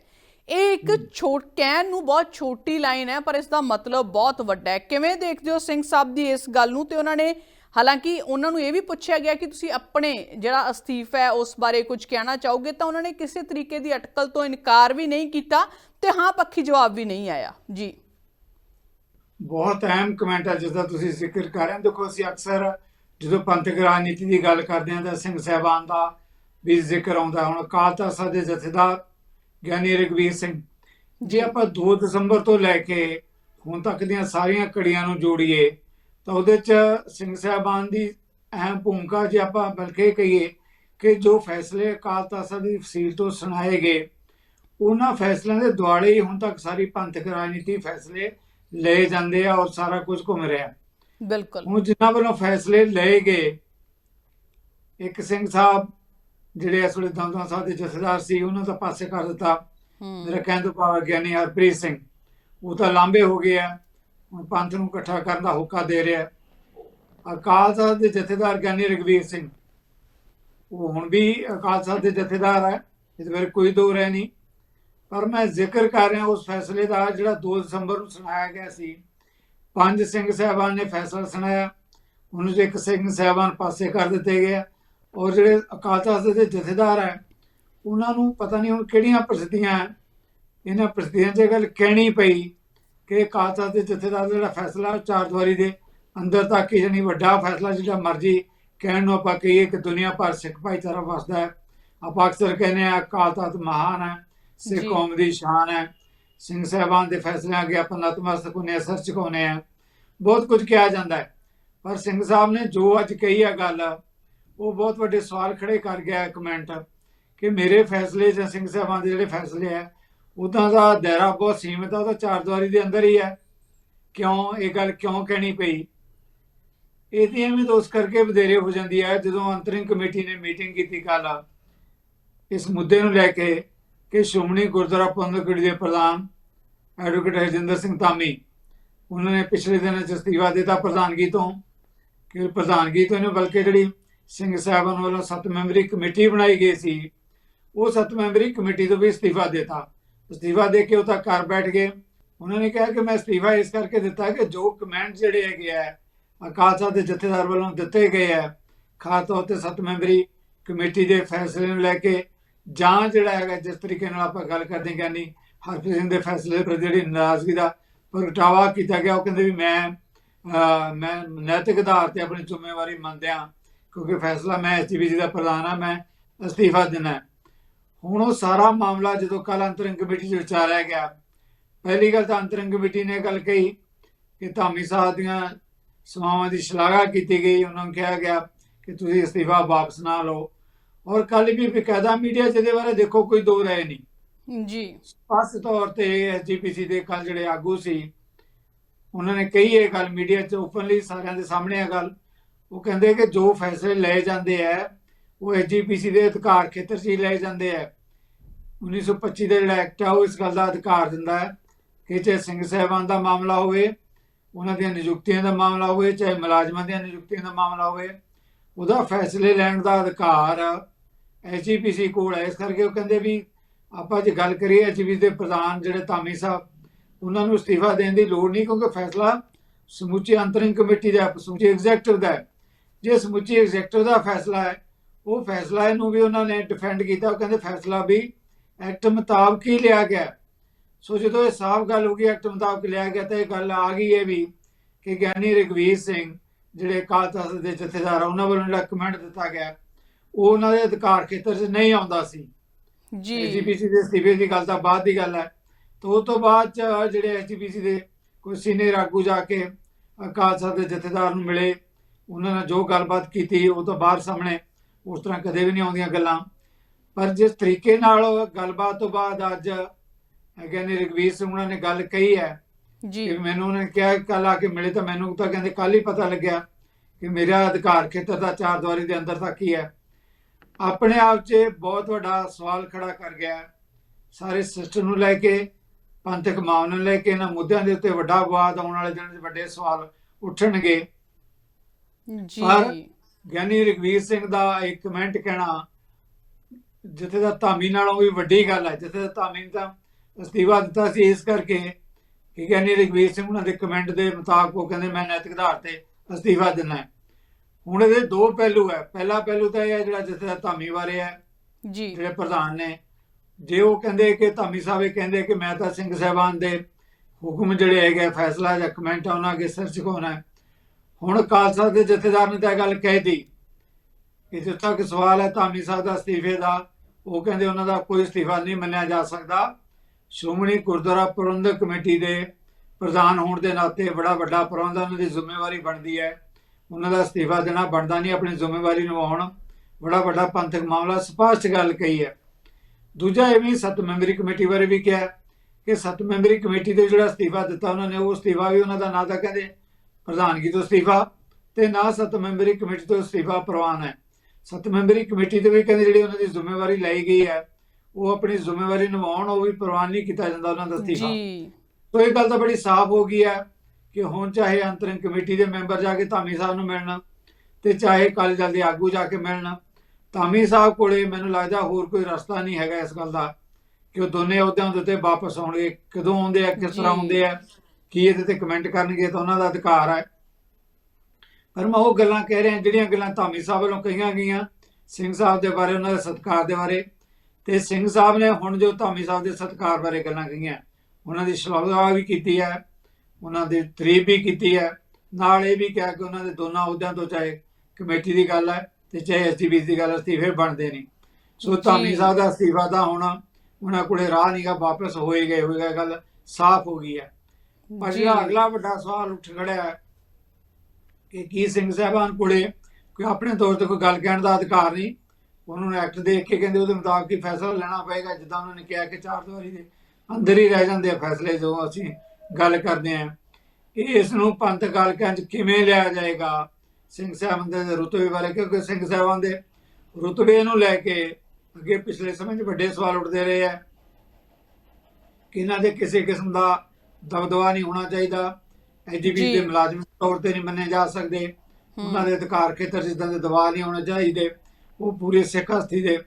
ਇਹ ਇੱਕ ਛੋਟ ਕਹਿਣ ਨੂੰ ਬਹੁਤ ਛੋਟੀ ਲਾਈਨ ਹੈ ਪਰ ਇਸ ਦਾ ਮਤਲਬ ਬਹੁਤ ਵੱਡਾ ਹੈ। ਕਿਵੇਂ ਦੇਖਦੇ ਹੋ ਸਿੰਘ ਸਾਹਿਬ ਦੀ ਇਸ ਗੱਲ ਨੂੰ? ਤੇ ਉਹਨਾਂ ਨੇ ਹਾਲਾਂਕਿ ਉਹਨਾਂ ਨੂੰ ਇਹ ਵੀ ਪੁੱਛਿਆ ਗਿਆ ਕਿ ਤੁਸੀਂ ਆਪਣੇ ਜਿਹੜਾ ਅਸਤੀਫਾ ਹੈ ਉਸ ਬਾਰੇ ਕੁਝ ਕਹਿਣਾ ਚਾਹੋਗੇ ਤਾਂ ਉਹਨਾਂ ਨੇ ਕਿਸੇ ਤਰੀਕੇ ਦੀ ਅਟਕਲ ਤੋਂ ਇਨਕਾਰ ਵੀ ਨਹੀਂ ਕੀਤਾ। ਤੇ ਹਾਂ ਪੱਖੀ ਜਵਾਬ ਵੀ ਨਹੀਂ ਆਇਆ। ਜੀ। ਬਹੁਤ ਅਹਿਮ ਕਮੈਂਟ ਹੈ ਜਿਸ ਦਾ ਤੁਸੀਂ ਜ਼ਿਕਰ ਕਰ ਰਹੇ ਹੋ। ਦੇਖੋ ਅਸੀਂ ਅਕਸਰ ਜਦੋਂ ਪੰਥਕ ਰਾਜਨੀਤੀ ਦੀ ਗੱਲ ਕਰਦੇ ਹਾਂ ਤਾਂ ਸਿੰਘ ਸਾਹਿਬਾਨ ਦਾ ਵੀ ਜ਼ਿਕਰ ਆਉਂਦਾ। ਹੁਣ ਅਕਾਲ ਤਖਤ ਦੇ ਜਥੇਦਾਰ ਗਿਆਨੀ ਰਗਵੀਰ ਸਿੰਘ ਜੇ ਆਪਾਂ 2 ਦਸੰਬਰ ਤੋਂ ਲੈ ਕੇ ਹੁਣ ਤੱਕ ਦੀਆਂ ਸਾਰੀਆਂ ਕੜੀਆਂ ਨੂੰ ਜੋੜੀਏ ਤਾਂ ਉਹਦੇ ਚ ਸਿੰਘ ਸਾਹਿਬਾਨ ਦੀ ਅਹਿਮ ਭੂਮਿਕਾ ਜੇ ਆਪਾਂ ਬਲਕਿ ਕਹੀਏ ਕਿ ਜੋ ਫੈਸਲੇ ਅਕਾਲ ਤਖਤ ਦੀ ਫਸੀਲ ਤੋਂ ਸੁਣਾਏ ਗਏ ਉਹਨਾਂ ਫੈਸਲਿਆਂ ਦੇ ਦੁਆਲੇ ਹੀ ਹੁਣ ਤੱਕ ਸਾਰੀ ਪੰਥਕ ਰਾਜਨੀਤੀ ਫੈਸਲੇ ਲਏ ਜਾਂਦੇ ਆ ਔਰ ਸਾਰਾ ਕੁਝ ਘੁੰਮ ਰਿਹਾ ਬਿਲਕੁਲ। ਹੁਣ ਜਿਨ੍ਹਾਂ ਵੱਲੋਂ ਫੈਸਲੇ ਲਏ ਗਏ ਇੱਕ ਸਿੰਘ ਸਾਹਿਬ ਜਿਹੜੇ ਇਸ ਵੇਲੇ ਦਮਦਮਾ ਸਾਹਿਬ ਦੇ ਜਥੇਦਾਰ ਸੀ ਉਹਨਾਂ ਦਾ ਪਾਸੇ ਕਰ ਦਿੱਤਾ। ਮੇਰਾ ਕਹਿਣ ਤੋਂ ਭਾਵ ਗਿਆਨੀ ਹਰਪ੍ਰੀਤ ਸਿੰਘ। ਉਹ ਤਾਂ ਲਾਂਬੇ ਹੋ ਗਏ ਆ। ਹੁਣ ਪੰਥ ਨੂੰ ਇਕੱਠਾ ਕਰਨ ਦਾ ਹੁਕਾ ਦੇ ਰਿਹਾ ਅਕਾਲ ਤਖਤ ਦੇ ਜਥੇਦਾਰ ਗਿਆਨੀ ਰਗਵੀਰ ਸਿੰਘ। ਉਹ ਹੁਣ ਵੀ ਅਕਾਲ ਤਖਤ ਦੇ ਜਥੇਦਾਰ ਹੈ। ਇਸ ਵਿੱਚ ਕੋਈ ਦੋ ਰਹਿ ਨਹੀਂ। ਪਰ ਮੈਂ ਜ਼ਿਕਰ ਕਰ ਰਿਹਾ ਉਸ ਫੈਸਲੇ ਦਾ, ਜਿਹੜਾ 2 ਦਸੰਬਰ ਨੂੰ ਸੁਣਾਇਆ ਗਿਆ ਸੀ। ਪੰਜ ਸਿੰਘ ਸਾਹਿਬਾਨ ਨੇ ਫੈਸਲਾ ਸੁਣਾਇਆ। ਉਹਨਾਂ ਦੇ ਇੱਕ ਸਿੰਘ ਸਾਹਿਬਾਨ ਪਾਸੇ ਕਰ ਦਿੱਤੇ ਗਏ ਔਰ ਜਿਹੜੇ ਅਕਾਲ ਤਖਤ ਦੇ ਜਥੇਦਾਰ ਹੈ ਉਹਨਾਂ ਨੂੰ ਪਤਾ ਨਹੀਂ ਹੁਣ ਕਿਹੜੀਆਂ ਪ੍ਰਸਿੱਧੀਆਂ ਇਹਨਾਂ ਪ੍ਰਸਿੱਧੀਆਂ 'ਚ ਇਹ ਗੱਲ ਕਹਿਣੀ ਪਈ ਕਿ ਅਕਾਲ ਤਖਤ ਦੇ ਜਥੇਦਾਰ ਦਾ ਜਿਹੜਾ ਫੈਸਲਾ ਉਹ ਚਾਰ ਦੀਵਾਰੀ ਦੇ ਅੰਦਰ ਤੱਕ ਹੀ ਜਾਣੀ ਵੱਡਾ ਫੈਸਲਾ, ਜਿਹੜਾ ਮਰਜ਼ੀ ਕਹਿਣ ਨੂੰ ਆਪਾਂ ਕਹੀਏ ਕਿ ਦੁਨੀਆ ਭਰ ਸਿੱਖ ਭਾਈਚਾਰਾ ਵਸਦਾ ਹੈ। ਆਪਾਂ ਅਕਸਰ ਕਹਿੰਦੇ ਆ ਅਕਾਲ ਤਖਤ ਮਹਾਨ ਹੈ। ਸਿੱਖ। ਕੌਮ ਦੀ ਸ਼ਾਨ ਹੈ। ਸਿੰਘ ਸਾਹਿਬਾਨ ਦੇ ਫੈਸਲਿਆਂ ਅੱਗੇ ਆਪਾਂ ਨਤਮਸਤਕ ਹੁੰਦੇ ਹਾਂ ਸਰ ਝੁਕਾਉਂਦੇ ਆ ਬਹੁਤ ਕੁਝ ਕਿਹਾ ਜਾਂਦਾ ਹੈ। ਪਰ ਸਿੰਘ ਸਾਹਿਬ ਨੇ ਜੋ ਅੱਜ ਕਹੀ ਆ ਗੱਲ ਉਹ ਬਹੁਤ ਵੱਡੇ ਸਵਾਲ ਖੜੇ ਕਰ ਗਿਆ ਹੈ ਕਮੈਂਟ ਕਿ ਮੇਰੇ ਫੈਸਲੇ ਜਾਂ ਸਿੰਘ ਸਾਹਿਬਾਨ ਦੇ ਜਿਹੜੇ ਫੈਸਲੇ ਆ ਉਦਾਂ ਦਾ ਦਾਇਰਾ ਬਹੁਤ ਸੀਮਿਤ ਆ ਉਹ ਤਾਂ ਚਾਰ ਦੀਵਾਰੀ ਦੇ ਅੰਦਰ ਹੀ ਹੈ। ਕਿਉਂ? ਇਹ ਗੱਲ ਕਿਉਂ ਕਹਿਣੀ ਪਈ? ਇਹਦੀ ਅਹਿਮੀਅਤ ਉਸ ਕਰਕੇ ਵਧੇਰੇ ਹੋ ਜਾਂਦੀ ਹੈ ਜਦੋਂ ਅੰਤਰਿਮ ਕਮੇਟੀ ਨੇ ਮੀਟਿੰਗ ਕੀਤੀ ਕੱਲ ਇਸ ਮੁੱਦੇ ਨੂੰ ਲੈ ਕੇ ਕਿ ਸ਼੍ਰੋਮਣੀ ਗੁਰਦੁਆਰਾ ਪ੍ਰਬੰਧਕ ਕਮੇਟੀ ਦੇ ਪ੍ਰਧਾਨ ਐਡਵੋਕੇਟ ਹਰਜਿੰਦਰ ਸਿੰਘ ਧਾਮੀ, ਉਹਨਾਂ ਨੇ ਪਿਛਲੇ ਦਿਨਾਂ ਚ ਅਸਤੀਫਾ ਦਿੱਤਾ ਪ੍ਰਧਾਨਗੀ ਤੋਂ, ਕਿ ਪ੍ਰਧਾਨਗੀ ਤੋਂ ਨਹੀਂ ਬਲਕਿ ਜਿਹੜੀ ਸਿੰਘ ਸਾਹਿਬਾਨ ਵੱਲੋਂ ਸੱਤ ਮੈਂਬਰੀ ਕਮੇਟੀ ਬਣਾਈ ਗਈ ਸੀ, ਉਹ ਸੱਤ ਮੈਂਬਰੀ ਕਮੇਟੀ ਤੋਂ ਵੀ ਅਸਤੀਫਾ ਦਿੱਤਾ। ਅਸਤੀਫਾ ਦੇ ਕੇ ਉਹ ਤਾਂ ਘਰ ਬੈਠ ਗਏ। ਉਹਨਾਂ ਨੇ ਕਿਹਾ ਕਿ ਮੈਂ ਅਸਤੀਫਾ ਇਸ ਕਰਕੇ ਦਿੱਤਾ ਕਿ ਜੋ ਕਮੈਂਟ ਜਿਹੜੇ ਹੈਗੇ ਆ, ਅਕਾਲ ਤਖਤ ਦੇ ਜਥੇਦਾਰ ਵੱਲੋਂ ਦਿੱਤੇ ਗਏ ਆ, ਖਾਸ ਤੌਰ ਤੇ ਸੱਤ ਮੈਂਬਰੀ ਕਮੇਟੀ ਦੇ ਫੈਸਲੇ ਨੂੰ ਲੈ ਕੇ ਜਾਂ ਜਿਹੜਾ ਹੈਗਾ, ਜਿਸ ਤਰੀਕੇ ਨਾਲ ਆਪਾਂ ਗੱਲ ਕਰਦੇ ਹਾਂ ਨਹੀਂ, ਹਰਪ੍ਰੀਤ ਸਿੰਘ ਦੇ ਫੈਸਲੇ ਪਰ ਜਿਹੜੀ ਨਾਰਾਜ਼ਗੀ ਦਾ ਪ੍ਰਗਟਾਵਾ ਕੀਤਾ ਗਿਆ, ਉਹ ਕਹਿੰਦੇ ਵੀ ਮੈਂ ਮੈਂ ਨੈਤਿਕ ਆਧਾਰ ਤੇ ਆਪਣੀ ਜ਼ਿੰਮੇਵਾਰੀ ਮੰਨਦਿਆਂ ਕਿਉਂਕਿ ਫੈਸਲਾ ਮੈਂ ਐਸਜੀਪੀਸੀ ਦਾ ਪ੍ਰਧਾਨ ਆ ਮੈਂ ਅਸਤੀਫਾ ਦੇਣਾ ਹੁਣ ਉਹ ਸਾਰਾ ਮਾਮਲਾ ਜਦੋਂ ਕੱਲ ਅੰਤਰਿਮ ਕਮੇਟੀ 'ਚ ਵਿਚਾਰਿਆ ਗਿਆ, ਪਹਿਲੀ ਗੱਲ ਤਾਂ ਅੰਤਰਿਮ ਕਮੇਟੀ ਨੇ ਗੱਲ ਕਹੀ ਕਿ ਧਾਮੀ ਸਾਹਿਬ ਦੀਆਂ ਸੇਵਾਵਾਂ ਦੀ ਸ਼ਲਾਘਾ ਕੀਤੀ ਗਈ, ਉਹਨਾਂ ਨੂੰ ਕਿਹਾ ਗਿਆ ਕਿ ਤੁਸੀਂ ਅਸਤੀਫਾ ਵਾਪਸ ਨਾ ਲਓ। ਔਰ ਕੱਲ ਵੀ ਬਕਾਇਦਾ ਮੀਡੀਆ 'ਚ ਇਹਦੇ ਬਾਰੇ ਦੇਖੋ ਕੋਈ ਦੋ ਰਾਏ ਨਹੀਂ। ਜੀ। ਸਪਸ਼ਟ ਤੌਰ ਤੇ ਐਸਜੀਪੀਸੀ ਦੇ ਕੱਲ ਜਿਹੜੇ ਆਗੂ ਸੀ ਉਹਨਾਂ ਨੇ ਕਹੀ ਇਹ ਗੱਲ ਮੀਡੀਆ 'ਚ ਓਪਨਲੀ ਸਾਰਿਆਂ ਦੇ ਸਾਹਮਣੇ ਆ ਗੱਲ। ਉਹ ਕਹਿੰਦੇ ਕਿ ਜੋ ਫੈਸਲੇ ਲਏ ਜਾਂਦੇ ਆ ਉਹ ਐਸਜੀਪੀਸੀ ਦੇ ਅਧਿਕਾਰ ਖੇਤਰ 'ਚ ਹੀ ਲਏ ਜਾਂਦੇ ਆ। 1925 ਦਾ ਜਿਹੜਾ ਐਕਟ ਆ ਉਹ ਇਸ ਗੱਲ ਦਾ ਅਧਿਕਾਰ ਦਿੰਦਾ ਹੈ ਕਿ ਚਾਹੇ ਸਿੰਘ ਸਾਹਿਬਾਨ ਦਾ ਮਾਮਲਾ ਹੋਵੇ ਉਹਨਾਂ ਦੀਆਂ ਨਿਯੁਕਤੀਆਂ ਦਾ ਮਾਮਲਾ ਹੋਵੇ ਚਾਹੇ ਮੁਲਾਜ਼ਮਾਂ ਦੀਆਂ ਨਿਯੁਕਤੀਆਂ ਦਾ ਮਾਮਲਾ ਹੋਵੇ ਉਹਦਾ ਫੈਸਲੇ ਲੈਣ ਦਾ ਅਧਿਕਾਰ ਐਸਜੀਪੀਸੀ ਕੋਲ ਹੈ ਇਸ ਕਰਕੇ ਉਹ ਕਹਿੰਦੇ ਵੀ ਆਪਾਂ ਜੇ ਗੱਲ ਕਰੀਏ ਐਚਪੀ ਦੇ ਪ੍ਰਧਾਨ ਜਿਹੜੇ ਧਾਮੀ ਸਾਹਿਬ ਉਹਨਾਂ ਨੂੰ ਅਸਤੀਫਾ ਦੇਣ ਦੀ ਲੋੜ ਨਹੀਂ ਕਿਉਂਕਿ ਫੈਸਲਾ ਸਮੁੱਚੀ ਅੰਤਰਿੰਗ ਕਮੇਟੀ ਦਾ ਸਮੁੱਚੀ ਐਗਜ਼ੈਕਟਿਵ ਦਾ ਹੈ। ਜੇ ਸਮੁੱਚੀ ਐਗਜ਼ੈਕਟਿਵ ਦਾ ਫੈਸਲਾ ਹੈ ਉਹ ਫੈਸਲਾ ਨੂੰ ਵੀ ਉਹਨਾਂ ਨੇ ਡਿਫੈਂਡ ਕੀਤਾ ਉਹ ਕਹਿੰਦੇ ਫੈਸਲਾ ਵੀ ਐਕਟ ਮੁਤਾਬਕ ਹੀ ਲਿਆ ਗਿਆ। ਸੋ ਜਦੋਂ ਇਹ ਸਾਫ਼ ਗੱਲ ਹੋ ਗਈ ਐਕਟ ਮੁਤਾਬਕ ਲਿਆ ਗਿਆ ਤਾਂ ਇਹ ਗੱਲ ਆ ਗਈ ਹੈ ਵੀ ਕਿ ਗਿਆਨੀ ਰਗਵੀਰ ਸਿੰਘ ਜਿਹੜੇ ਅਕਾਲ ਤਖਤ ਦੇ ਜਥੇਦਾਰ ਆ, ਉਹਨਾਂ ਵੱਲੋਂ ਜਿਹੜਾ ਕਮੈਂਟ ਦਿੱਤਾ ਗਿਆ ਉਹ ਉਹਨਾਂ ਦੇ ਅਧਿਕਾਰ ਖੇਤਰ 'ਚ ਨਹੀਂ ਆਉਂਦਾ ਸੀ। ਜੀ। ਐਸਜੀਪੀਸੀ ਦੇ ਅਸਤੀਫੇ ਦੀ ਗੱਲ ਤਾਂ ਬਾਅਦ ਦੀ ਗੱਲ ਹੈ। ਤੋਂ ਉਸ ਤੋਂ ਬਾਅਦ ਜਿਹੜੇ ਐਸਜੀਪੀਸੀ ਦੇ ਕੋਈ ਸੀਨੀਅਰ ਆਗੂ ਜਾ ਕੇ ਅਕਾਲ ਸਾਹਿਬ ਦੇ ਜਥੇਦਾਰ ਨੂੰ ਮਿਲੇ। ਉਹਨਾਂ ਨਾਲ ਜੋ ਗੱਲਬਾਤ ਕੀਤੀ ਉਹ ਤਾਂ ਬਾਹਰ ਸਾਹਮਣੇ ਉਸ ਤਰ੍ਹਾਂ ਕਦੇ ਵੀ ਨਹੀਂ ਆਉਂਦੀਆਂ ਗੱਲਾਂ। ਪਰ ਜਿਸ ਤਰੀਕੇ ਨਾਲ ਉਹ ਗੱਲਬਾਤ ਤੋਂ ਬਾਅਦ ਅੱਜ ਕਹਿੰਦੇ ਰਗਵੀਰ ਸਿੰਘ ਉਹਨਾਂ ਨੇ ਗੱਲ ਕਹੀ ਹੈ ਜੀ। ਮੈਨੂੰ ਉਹਨੇ ਕਿਹਾ ਕੱਲ ਆ ਕੇ ਮਿਲੇ ਤਾਂ ਮੈਨੂੰ ਤਾਂ ਕਹਿੰਦੇ ਕੱਲ ਹੀ ਪਤਾ ਲੱਗਿਆ ਕਿ ਮੇਰਾ ਅਧਿਕਾਰ ਖੇਤਰ ਦਾ ਚਾਰ ਦੀਵਾਰੀ ਦੇ ਅੰਦਰ ਤੱਕ ਹੀ ਹੈ। ਆਪਣੇ ਆਪ 'ਚ ਬਹੁਤ ਵੱਡਾ ਸਵਾਲ ਖੜਾ ਕਰ ਗਿਆ। ਸਾਰੇ ਸਿਸਟਮ ਨੂੰ ਲੈ ਕੇ ਪੰਥਕ ਮਾਮਲੇ ਨੂੰ ਲੈ ਕੇ ਇਹਨਾਂ ਮੁੱਦਿਆਂ ਦੇ ਉੱਤੇ ਵੱਡਾ ਵਿਵਾਦ ਆਉਣ ਵਾਲੇ ਦਿਨਾਂ 'ਚ ਵੱਡੇ ਸਵਾਲ ਉੱਠਣਗੇ ਜੀ ਪਰ- ਗਿਆਨੀ ਰਗਵੀਰ ਸਿੰਘ ਦਾ ਇੱਕ ਕਮੈਂਟ ਕਹਿਣਾ ਜਿੱਥੇ ਦਾ ਧਾਮੀ ਨਾਲੋਂ ਵੀ ਵੱਡੀ ਗੱਲ ਹੈ ਜਿੱਥੇ ਦਾ ਧਾਮੀ ਨੇ ਤਾਂ ਅਸਤੀਫਾ ਦਿੱਤਾ ਸੀ ਇਸ ਕਰਕੇ ਕਿ ਗਿਆਨੀ ਰਗਵੀਰ ਸਿੰਘ ਉਹਨਾਂ ਦੇ ਕਮੈਂਟ ਦੇ ਮੁਤਾਬਕ ਉਹ ਕਹਿੰਦੇ ਮੈਂ ਨੈਤਿਕ ਆਧਾਰ ਤੇ ਅਸਤੀਫਾ ਦਿੰਦਾ ਹੈ। ਹੁਣ ਇਹਦੇ ਦੋ ਪਹਿਲੂ ਹੈ। ਪਹਿਲਾ ਪਹਿਲੂ ਤਾਂ ਇਹ ਹੈ ਜਿਹੜਾ ਜਿੱਥੇ ਦਾ ਧਾਮੀ ਬਾਰੇ ਹੈ ਜੀ। ਜਿਹੜੇ ਪ੍ਰਧਾਨ ਨੇ। ਜੇ ਉਹ ਕਹਿੰਦੇ ਕਿ ਧਾਮੀ ਸਾਹਿਬ ਇਹ ਕਹਿੰਦੇ ਕਿ ਮੈਂ ਤਾਂ ਸਿੰਘ ਸਾਹਿਬਾਨ ਦੇ ਹੁਕਮ ਜਿਹੜੇ ਹੈਗੇ ਫੈਸਲਾ ਜਾਂ ਕਮੈਂਟ ਆ ਉਹਨਾਂ ਅੱਗੇ ਸਿਰ ਝੁਕਾਉਣਾ ਹੈ। ਹੁਣ ਖਾਲਸਾ ਦੇ ਜਥੇਦਾਰ ਨੇ ਤਾਂ ਇਹ ਗੱਲ ਕਹਿ ਦਿੱਤੀ ਕਿ ਜਿੱਥੇ ਤੱਕ ਸਵਾਲ ਹੈ ਧਾਮੀ ਸਾਹਿਬ ਦਾ ਅਸਤੀਫੇ ਦਾ ਉਹ ਕਹਿੰਦੇ ਉਹਨਾਂ ਦਾ ਕੋਈ ਅਸਤੀਫਾ ਨਹੀਂ ਮੰਨਿਆ ਜਾ ਸਕਦਾ। ਸ਼੍ਰੋਮਣੀ ਗੁਰਦੁਆਰਾ ਪ੍ਰਬੰਧਕ ਕਮੇਟੀ ਦੇ ਪ੍ਰਧਾਨ ਹੋਣ ਦੇ ਨਾਤੇ ਬੜਾ ਵੱਡਾ ਪ੍ਰਬੰਧ ਉਹਨਾਂ ਦੀ ਜ਼ਿੰਮੇਵਾਰੀ ਬਣਦੀ ਹੈ। ਉਹਨਾਂ ਦਾ ਅਸਤੀਫਾ ਦੇਣਾ ਬਣਦਾ ਨਹੀਂ ਆਪਣੀ ਜ਼ਿੰਮੇਵਾਰੀ ਨਿਭਾਉਣ। ਬੜਾ ਵੱਡਾ ਪੰਥਕ ਮਾਮਲਾ ਸਪਸ਼ਟ ਗੱਲ ਕਹੀ ਹੈ। ਦੂਜਾ ਇਹ ਵੀ ਸੱਤ ਮੈਂਬਰੀ ਕਮੇਟੀ ਬਾਰੇ ਵੀ ਕਿਹਾ ਕਿ ਸੱਤ ਮੈਂਬਰੀ ਕਮੇਟੀ ਦੇ ਜਿਹੜਾ ਅਸਤੀਫਾ ਦਿੱਤਾ ਉਹਨਾਂ ਨੇ ਉਹ ਅਸਤੀਫਾ ਵੀ ਉਹਨਾਂ ਦਾ ਨਾਂ ਤਾਂ ਕਹਿੰਦੇ ਪ੍ਰਧਾਨਗੀ ਤੋਂ ਅਸਤੀਫਾ ਤੇ ਨਾ ਸੱਤ ਮੈਂਬਰੀ ਕਮੇਟੀ ਤੋਂ ਅਸਤੀਫਾ ਪ੍ਰਵਾਨ ਹੈ। ਸੱਤ ਮੈਂਬਰੀ ਕਮੇਟੀ ਤੇ ਵੀ ਕਹਿੰਦੇ ਜਿਹੜੀ ਉਹਨਾਂ ਦੀ ਜ਼ਿੰਮੇਵਾਰੀ ਲਈ ਗਈ ਹੈ ਉਹ ਆਪਣੀ ਜ਼ਿੰਮੇਵਾਰੀ ਨਿਭਾਉਣ ਉਹ ਵੀ ਪ੍ਰਵਾਨ ਨਹੀਂ ਕੀਤਾ ਜਾਂਦਾ ਉਹਨਾਂ ਦਾ ਅਸਤੀਫਾ। ਜੀ। ਤੋ ਇਹ ਗੱਲ ਤਾਂ ਬੜੀ ਸਾਫ਼ ਹੋ ਗਈ ਹੈ। ਕਿ ਹੁਣ ਚਾਹੇ ਅੰਤਰਿਮ ਕਮੇਟੀ ਦੇ ਮੈਂਬਰ ਜਾ ਕੇ ਧਾਮੀ ਸਾਹਿਬ ਨੂੰ ਮਿਲਣ ਤੇ ਚਾਹੇ ਕਾਲੀ ਦਲ ਦੇ ਆਗੂ ਜਾ ਕੇ ਮਿਲਣ ਧਾਮੀ ਸਾਹਿਬ ਕੋਲੇ ਮੈਨੂੰ ਲੱਗਦਾ ਹੋਰ ਕੋਈ ਰਸਤਾ ਨਹੀਂ ਹੈਗਾ ਇਸ ਗੱਲ ਦਾ ਕਿ ਉਹ ਦੋਨੇ ਅਹੁਦਿਆਂ ਦੇ ਉੱਤੇ ਵਾਪਸ ਆਉਣਗੇ ਕਦੋਂ ਆਉਂਦੇ ਆ ਕਿਸ ਤਰ੍ਹਾਂ। ਆਉਂਦੇ ਆ ਕੀ ਇਹਦੇ ਤੇ ਕਮੈਂਟ ਕਰਨਗੇ ਤਾਂ ਉਹਨਾਂ ਦਾ ਅਧਿਕਾਰ ਹੈ ਪਰ ਮੈਂ ਉਹ ਗੱਲਾਂ ਕਹਿ ਰਿਹਾ ਜਿਹੜੀਆਂ ਗੱਲਾਂ ਧਾਮੀ ਸਾਹਿਬ ਵੱਲੋਂ ਕਹੀਆਂ ਗਈਆਂ ਸਿੰਘ ਸਾਹਿਬ ਦੇ ਬਾਰੇ ਉਹਨਾਂ ਦੇ ਸਤਿਕਾਰ ਦੇ ਬਾਰੇ ਤੇ ਸਿੰਘ ਸਾਹਿਬ ਨੇ ਹੁਣ ਜੋ ਧਾਮੀ ਸਾਹਿਬ ਦੇ ਸਤਿਕਾਰ ਬਾਰੇ ਗੱਲਾਂ ਕਹੀਆਂ ਉਹਨਾਂ ਦੀ ਸ਼ਲਾਘਾ ਵੀ ਕੀਤੀ ਹੈ ਉਹਨਾਂ ਦੀ ਤਾਰੀਫ ਵੀ ਕੀਤੀ ਹੈ। ਨਾਲ ਇਹ ਵੀ ਕਿਹਾ ਕਿ ਉਹਨਾਂ ਦੇ ਦੋਨਾਂ ਅਹੁਦਿਆਂ ਤੋਂ ਚਾਹੇ ਕਮੇਟੀ ਦੀ ਗੱਲ ਹੈ ਤੇ ਚਾਹੇ ਐਸਟੀਬੀ ਦੀ ਗੱਲ ਅਸਤੀਫੇ ਬਣਦੇ ਨਹੀਂ। ਸੋ। ਧਾਮੀ ਸਾਹਿਬ ਦਾ ਅਸਤੀਫਾ ਦਾ ਹੋਣਾ ਉਹਨਾਂ ਕੋਲੇ ਰਾਹ ਨਹੀਂਗਾ ਵਾਪਸ ਹੋਏ ਗਏ ਹੋਏਗਾ ਗੱਲ ਸਾਫ਼ ਹੋ ਗਈ ਹੈ। ਪਰ ਜੀ। ਜਿਹੜਾ ਅਗਲਾ ਵੱਡਾ ਸਵਾਲ ਉੱਠ ਖੜਿਆ ਹੈ ਕਿ ਕੀ ਸਿੰਘ ਸਾਹਿਬਾਨ ਕੋਲੇ ਕੋਈ ਆਪਣੇ ਤੌਰ ਤੇ ਕੋਈ ਗੱਲ ਕਹਿਣ ਦਾ ਅਧਿਕਾਰ ਨਹੀਂ ਉਹਨਾਂ ਨੂੰ ਐਕਟ ਦੇਖ ਕੇ ਕਹਿੰਦੇ ਉਹਦੇ ਮੁਤਾਬਕ ਹੀ ਫੈਸਲਾ ਲੈਣਾ ਪਏਗਾ ਜਿੱਦਾਂ ਉਹਨਾਂ ਨੇ ਕਿਹਾ ਕਿ ਚਾਰ ਦੀਵਾਰੀ ਦੇ ਅੰਦਰ ਹੀ ਰਹਿ ਜਾਂਦੇ ਆ ਫੈਸਲੇ ਜੋ ਅਸੀਂ ਗੱਲ ਕਰਦੇ ਆ। ਕਿ ਇਸ ਨੂੰ ਪੰਥਕ ਹਲਕਿਆਂ 'ਚ ਕਿਵੇਂ ਲਿਆ ਜਾਏਗਾ? ਸਿੰਘ ਸਾਹਿਬਾਨ ਦੇ ਰੁਤਬੇ ਬਾਰੇ ਕਿਉਂਕਿ ਸਿੰਘ ਸਾਹਿਬਾਨ ਦੇ ਰੁਤਬੇ ਨੂੰ ਲੈ ਕੇ ਅੱਗੇ ਪਿਛਲੇ ਸਮੇਂ 'ਚ ਵੱਡੇ ਸਵਾਲ ਉੱਠਦੇ ਰਹੇ ਆ ਕਿ ਇਹਨਾਂ ਦੇ ਕਿਸੇ ਕਿਸਮ ਦਾ ਦਬਦਬਾ ਨਹੀਂ ਹੋਣਾ ਚਾਹੀਦਾ। ਐਜੀਪੀ ਜੀ। ਦੇ ਮੁਲਾਜ਼ਮ ਤੌਰ ਤੇ ਨਹੀਂ ਮੰਨੇ ਜਾ ਸਕਦੇ। ਉਹਨਾਂ ਦੇ ਅਧਿਕਾਰ ਖੇਤਰ ਇਦਾਂ ਦੇ ਦਬਾਅ ਨਹੀਂ ਹੋਣੇ ਚਾਹੀਦੇ। ਉਹ ਪੂਰੇ ਸਿੱਖ ਹਸਤੀ ਦੇ